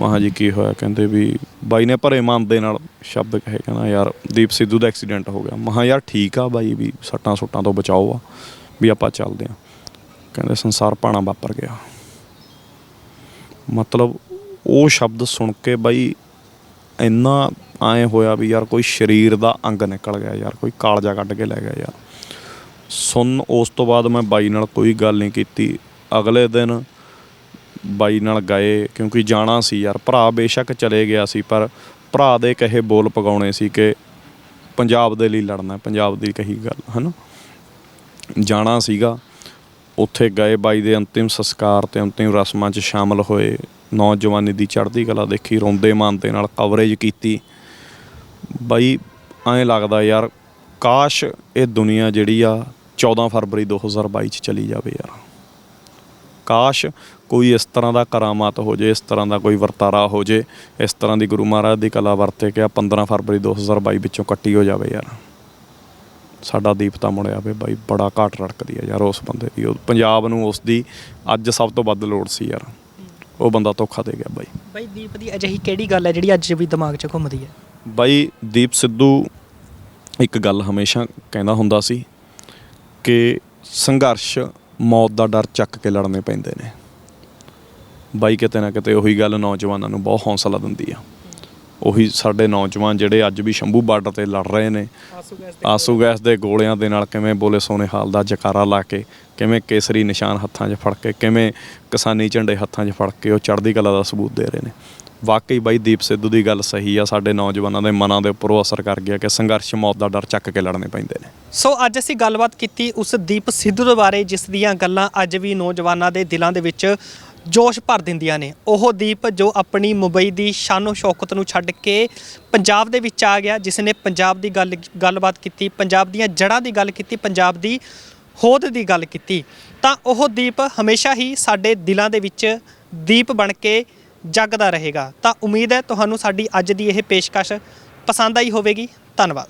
ਮਹਾ ਜੀ ਕੀ ਹੋਇਆ, ਕਹਿੰਦੇ ਵੀ ਬਾਈ ਨੇ ਭਰੇ ਮਨ ਦੇ ਨਾਲ ਸ਼ਬਦ ਕਹੇ, ਕਹਿੰਦਾ ਯਾਰ ਦੀਪ ਸਿੱਧੂ ਦਾ ਐਕਸੀਡੈਂਟ ਹੋ ਗਿਆ। ਮਹਾ ਯਾਰ ਠੀਕ ਆ ਬਾਈ ਵੀ ਸੱਟਾਂ ਸੁੱਟਾਂ ਤੋਂ ਬਚਾਓ ਆ, ਵੀ ਆਪਾਂ ਚੱਲਦੇ ਆ। ਕਹਿੰਦੇ ਸੰਸਾਰ ਪਾਣਾ ਵਾਪਰ ਗਿਆ। ਮਤਲਬ ਉਹ ਸ਼ਬਦ ਸੁਣ ਕੇ ਬਾਈ ਇੰਨਾ ਐ ਹੋਇਆ ਵੀ ਯਾਰ ਕੋਈ ਸਰੀਰ ਦਾ ਅੰਗ ਨਿਕਲ ਗਿਆ ਯਾਰ, ਕੋਈ ਕਾਲਜਾ ਕੱਢ ਕੇ ਲੈ ਗਿਆ ਯਾਰ। ਸੁਣ, ਉਸ ਤੋਂ ਬਾਅਦ ਮੈਂ ਬਾਈ ਨਾਲ ਕੋਈ ਗੱਲ ਨਹੀਂ ਕੀਤੀ। ਅਗਲੇ ਦਿਨ ਬਾਈ ਨਾਲ ਗਏ ਕਿਉਂਕਿ ਜਾਣਾ ਸੀ ਯਾਰ। ਭਰਾ ਬੇਸ਼ੱਕ ਚਲੇ ਗਿਆ ਸੀ, ਪਰ ਭਰਾ ਦੇ ਕਹੇ ਬੋਲ ਪਗਾਉਣੇ ਸੀ ਕਿ ਪੰਜਾਬ ਦੇ ਲਈ ਲੜਨਾ, ਪੰਜਾਬ ਦੀ ਕਹੀ ਗੱਲ, ਹਨਾ? ਜਾਣਾ ਸੀਗਾ। ਉੱਥੇ ਗਏ ਬਾਈ ਦੇ ਅੰਤਿਮ ਸੰਸਕਾਰ ਤੇ ਅੰਤਿਮ ਰਸਮਾਂ 'ਚ ਸ਼ਾਮਲ ਹੋਏ। ਨੌਜਵਾਨੀ ਦੀ ਚੜ੍ਹਦੀ ਕਲਾ ਦੇਖੀ, ਰੋਂਦੇ ਮਨ ਨਾਲ ਕਵਰੇਜ ਕੀਤੀ। ਬਾਈ, ਐਂ ਲੱਗਦਾ ਯਾਰ, ਕਾਸ਼ ਇਹ ਦੁਨੀਆ ਜਿਹੜੀ ਆ 14 ਫਰਵਰੀ 2022 ਚ ਚਲੀ ਜਾਵੇ ਯਾਰ। ਕਾਸ਼ ਕੋਈ ਇਸ ਤਰ੍ਹਾਂ ਦਾ ਕਰਾਮਾਤ ਹੋ ਜੇ ਇਸ ਤਰ੍ਹਾਂ ਦਾ ਕੋਈ ਵਰਤਾਰਾ ਹੋ ਜੇ ਇਸ ਤਰ੍ਹਾਂ ਦੀ ਗੁਰੂ ਮਹਾਰਾਜ ਦੀ ਕਲਾ ਵਰਤੇ ਕਿ ਆ 15 ਫਰਵਰੀ 2022 ਵਿੱਚੋਂ ਕੱਟੀ ਹੋ ਜਾਵੇ ਯਾਰ। ਸਾਡਾ ਦੀਪ ਤਾਂ ਮੁੜਿਆ ਵੇ ਬਾਈ ਬੜਾ ਘਾਟ ਰੜਕਦੀ ਆ ਯਾਰ ਉਸ ਬੰਦੇ ਦੀ। ਉਹ ਪੰਜਾਬ ਨੂੰ ਉਸ ਦੀ ਅੱਜ ਸਭ ਤੋਂ ਵੱਧ ਲੋੜ ਸੀ ਯਾਰ। ਉਹ ਬੰਦਾ ਧੋਖਾ ਦੇ ਗਿਆ ਬਾਈ। ਬਾਈ ਦੀਪ ਦੀ ਅਜਿਹੀ ਕਿਹੜੀ ਗੱਲ ਹੈ ਜਿਹੜੀ ਅੱਜ ਵੀ ਦਿਮਾਗ 'ਚ ਘੁੰਮਦੀ ਹੈ? ਬਾਈ ਦੀਪ ਸਿੱਧੂ ਇੱਕ ਗੱਲ ਹਮੇਸ਼ਾ ਕਹਿੰਦਾ ਹੁੰਦਾ ਸੀ ਕਿ ਸੰਘਰਸ਼ ਮੌਤ ਦਾ ਡਰ ਚੱਕ ਕੇ ਲੜਨੇ ਪੈਂਦੇ ਨੇ। ਬਾਈ ਕਿਤੇ ਨਾ ਕਿਤੇ ਉਹੀ ਗੱਲ ਨੌਜਵਾਨਾਂ ਨੂੰ ਬਹੁਤ ਹੌਸਲਾ ਦਿੰਦੀ ਆ। ਉਹੀ ਸਾਡੇ ਨੌਜਵਾਨ ਜਿਹੜੇ ਅੱਜ ਵੀ ਸ਼ੰਭੂ ਬਾਰਡਰ ਤੇ ਲੜ ਰਹੇ ਨੇ ਆਸੂ ਗੈਸ ਦੇ ਗੋਲਿਆਂ ਦੇ ਨਾਲ ਕਿਵੇਂ ਬੋਲੇ ਸੋਨੇ ਹਾਲ ਦਾ ਜਕਾਰਾ ਲਾ ਕੇ ਕਿਵੇਂ ਕੇਸਰੀ ਨਿਸ਼ਾਨ ਹੱਥਾਂ 'ਚ ਫੜ ਕੇ ਕਿਵੇਂ ਕਿਸਾਨੀ ਝੰਡੇ ਹੱਥਾਂ 'ਚ ਫੜ ਕੇ ਉਹ ਚੜ੍ਹਦੀ ਕਲਾ ਦਾ ਸਬੂਤ ਦੇ ਰਹੇ ਨੇ। ਵਾਕਈ ਬਾਈ ਦੀਪ ਸਿੱਧੂ ਦੀ ਗੱਲ ਸਹੀ ਆ ਸਾਡੇ ਨੌਜਵਾਨਾਂ ਦੇ ਮਨਾਂ ਦੇ ਉੱਪਰ ਉਹ ਅਸਰ ਕਰ ਗਿਆ ਕਿ ਸੰਘਰਸ਼ ਮੌਤ ਦਾ ਡਰ ਚੱਕ ਕੇ ਲੜਨੇ ਪੈਂਦੇ ਨੇ। ਸੋ ਅੱਜ ਅਸੀਂ ਗੱਲਬਾਤ ਕੀਤੀ ਉਸ ਦੀਪ ਸਿੱਧੂ ਦੇ ਬਾਰੇ ਜਿਸ ਦੀਆਂ ਗੱਲਾਂ ਅੱਜ ਵੀ ਨੌਜਵਾਨਾਂ ਦੇ ਦਿਲਾਂ ਦੇ ਵਿੱਚ ਜੋਸ਼ ਭਰ ਦਿੰਦੀਆਂ ਨੇ। ਉਹ ਦੀਪ ਜੋ ਆਪਣੀ ਮੁੰਬਈ ਦੀ ਸ਼ਾਨੋ ਸ਼ੌਕਤ ਨੂੰ ਛੱਡ ਕੇ ਪੰਜਾਬ ਦੇ ਵਿੱਚ ਆ ਗਿਆ ਜਿਸ ਨੇ ਪੰਜਾਬ ਦੀ ਗੱਲ ਗੱਲਬਾਤ ਕੀਤੀ, ਪੰਜਾਬ ਦੀਆਂ ਜੜ੍ਹਾਂ ਦੀ ਗੱਲ ਕੀਤੀ, ਪੰਜਾਬ ਦੀ ਹੋਂਦ ਦੀ ਗੱਲ ਕੀਤੀ, ਤਾਂ ਉਹ ਦੀਪ ਹਮੇਸ਼ਾ ਹੀ ਸਾਡੇ ਦਿਲਾਂ ਦੇ ਵਿੱਚ ਦੀਪ ਬਣ ਕੇ ਜਗਦਾ ਰਹੇਗਾ। ਤਾਂ ਉਮੀਦ ਹੈ ਤੁਹਾਨੂੰ ਸਾਡੀ ਅੱਜ ਦੀ ਇਹ ਪੇਸ਼ਕਸ਼ ਪਸੰਦ ਆਈ ਹੋਵੇਗੀ। ਧੰਨਵਾਦ।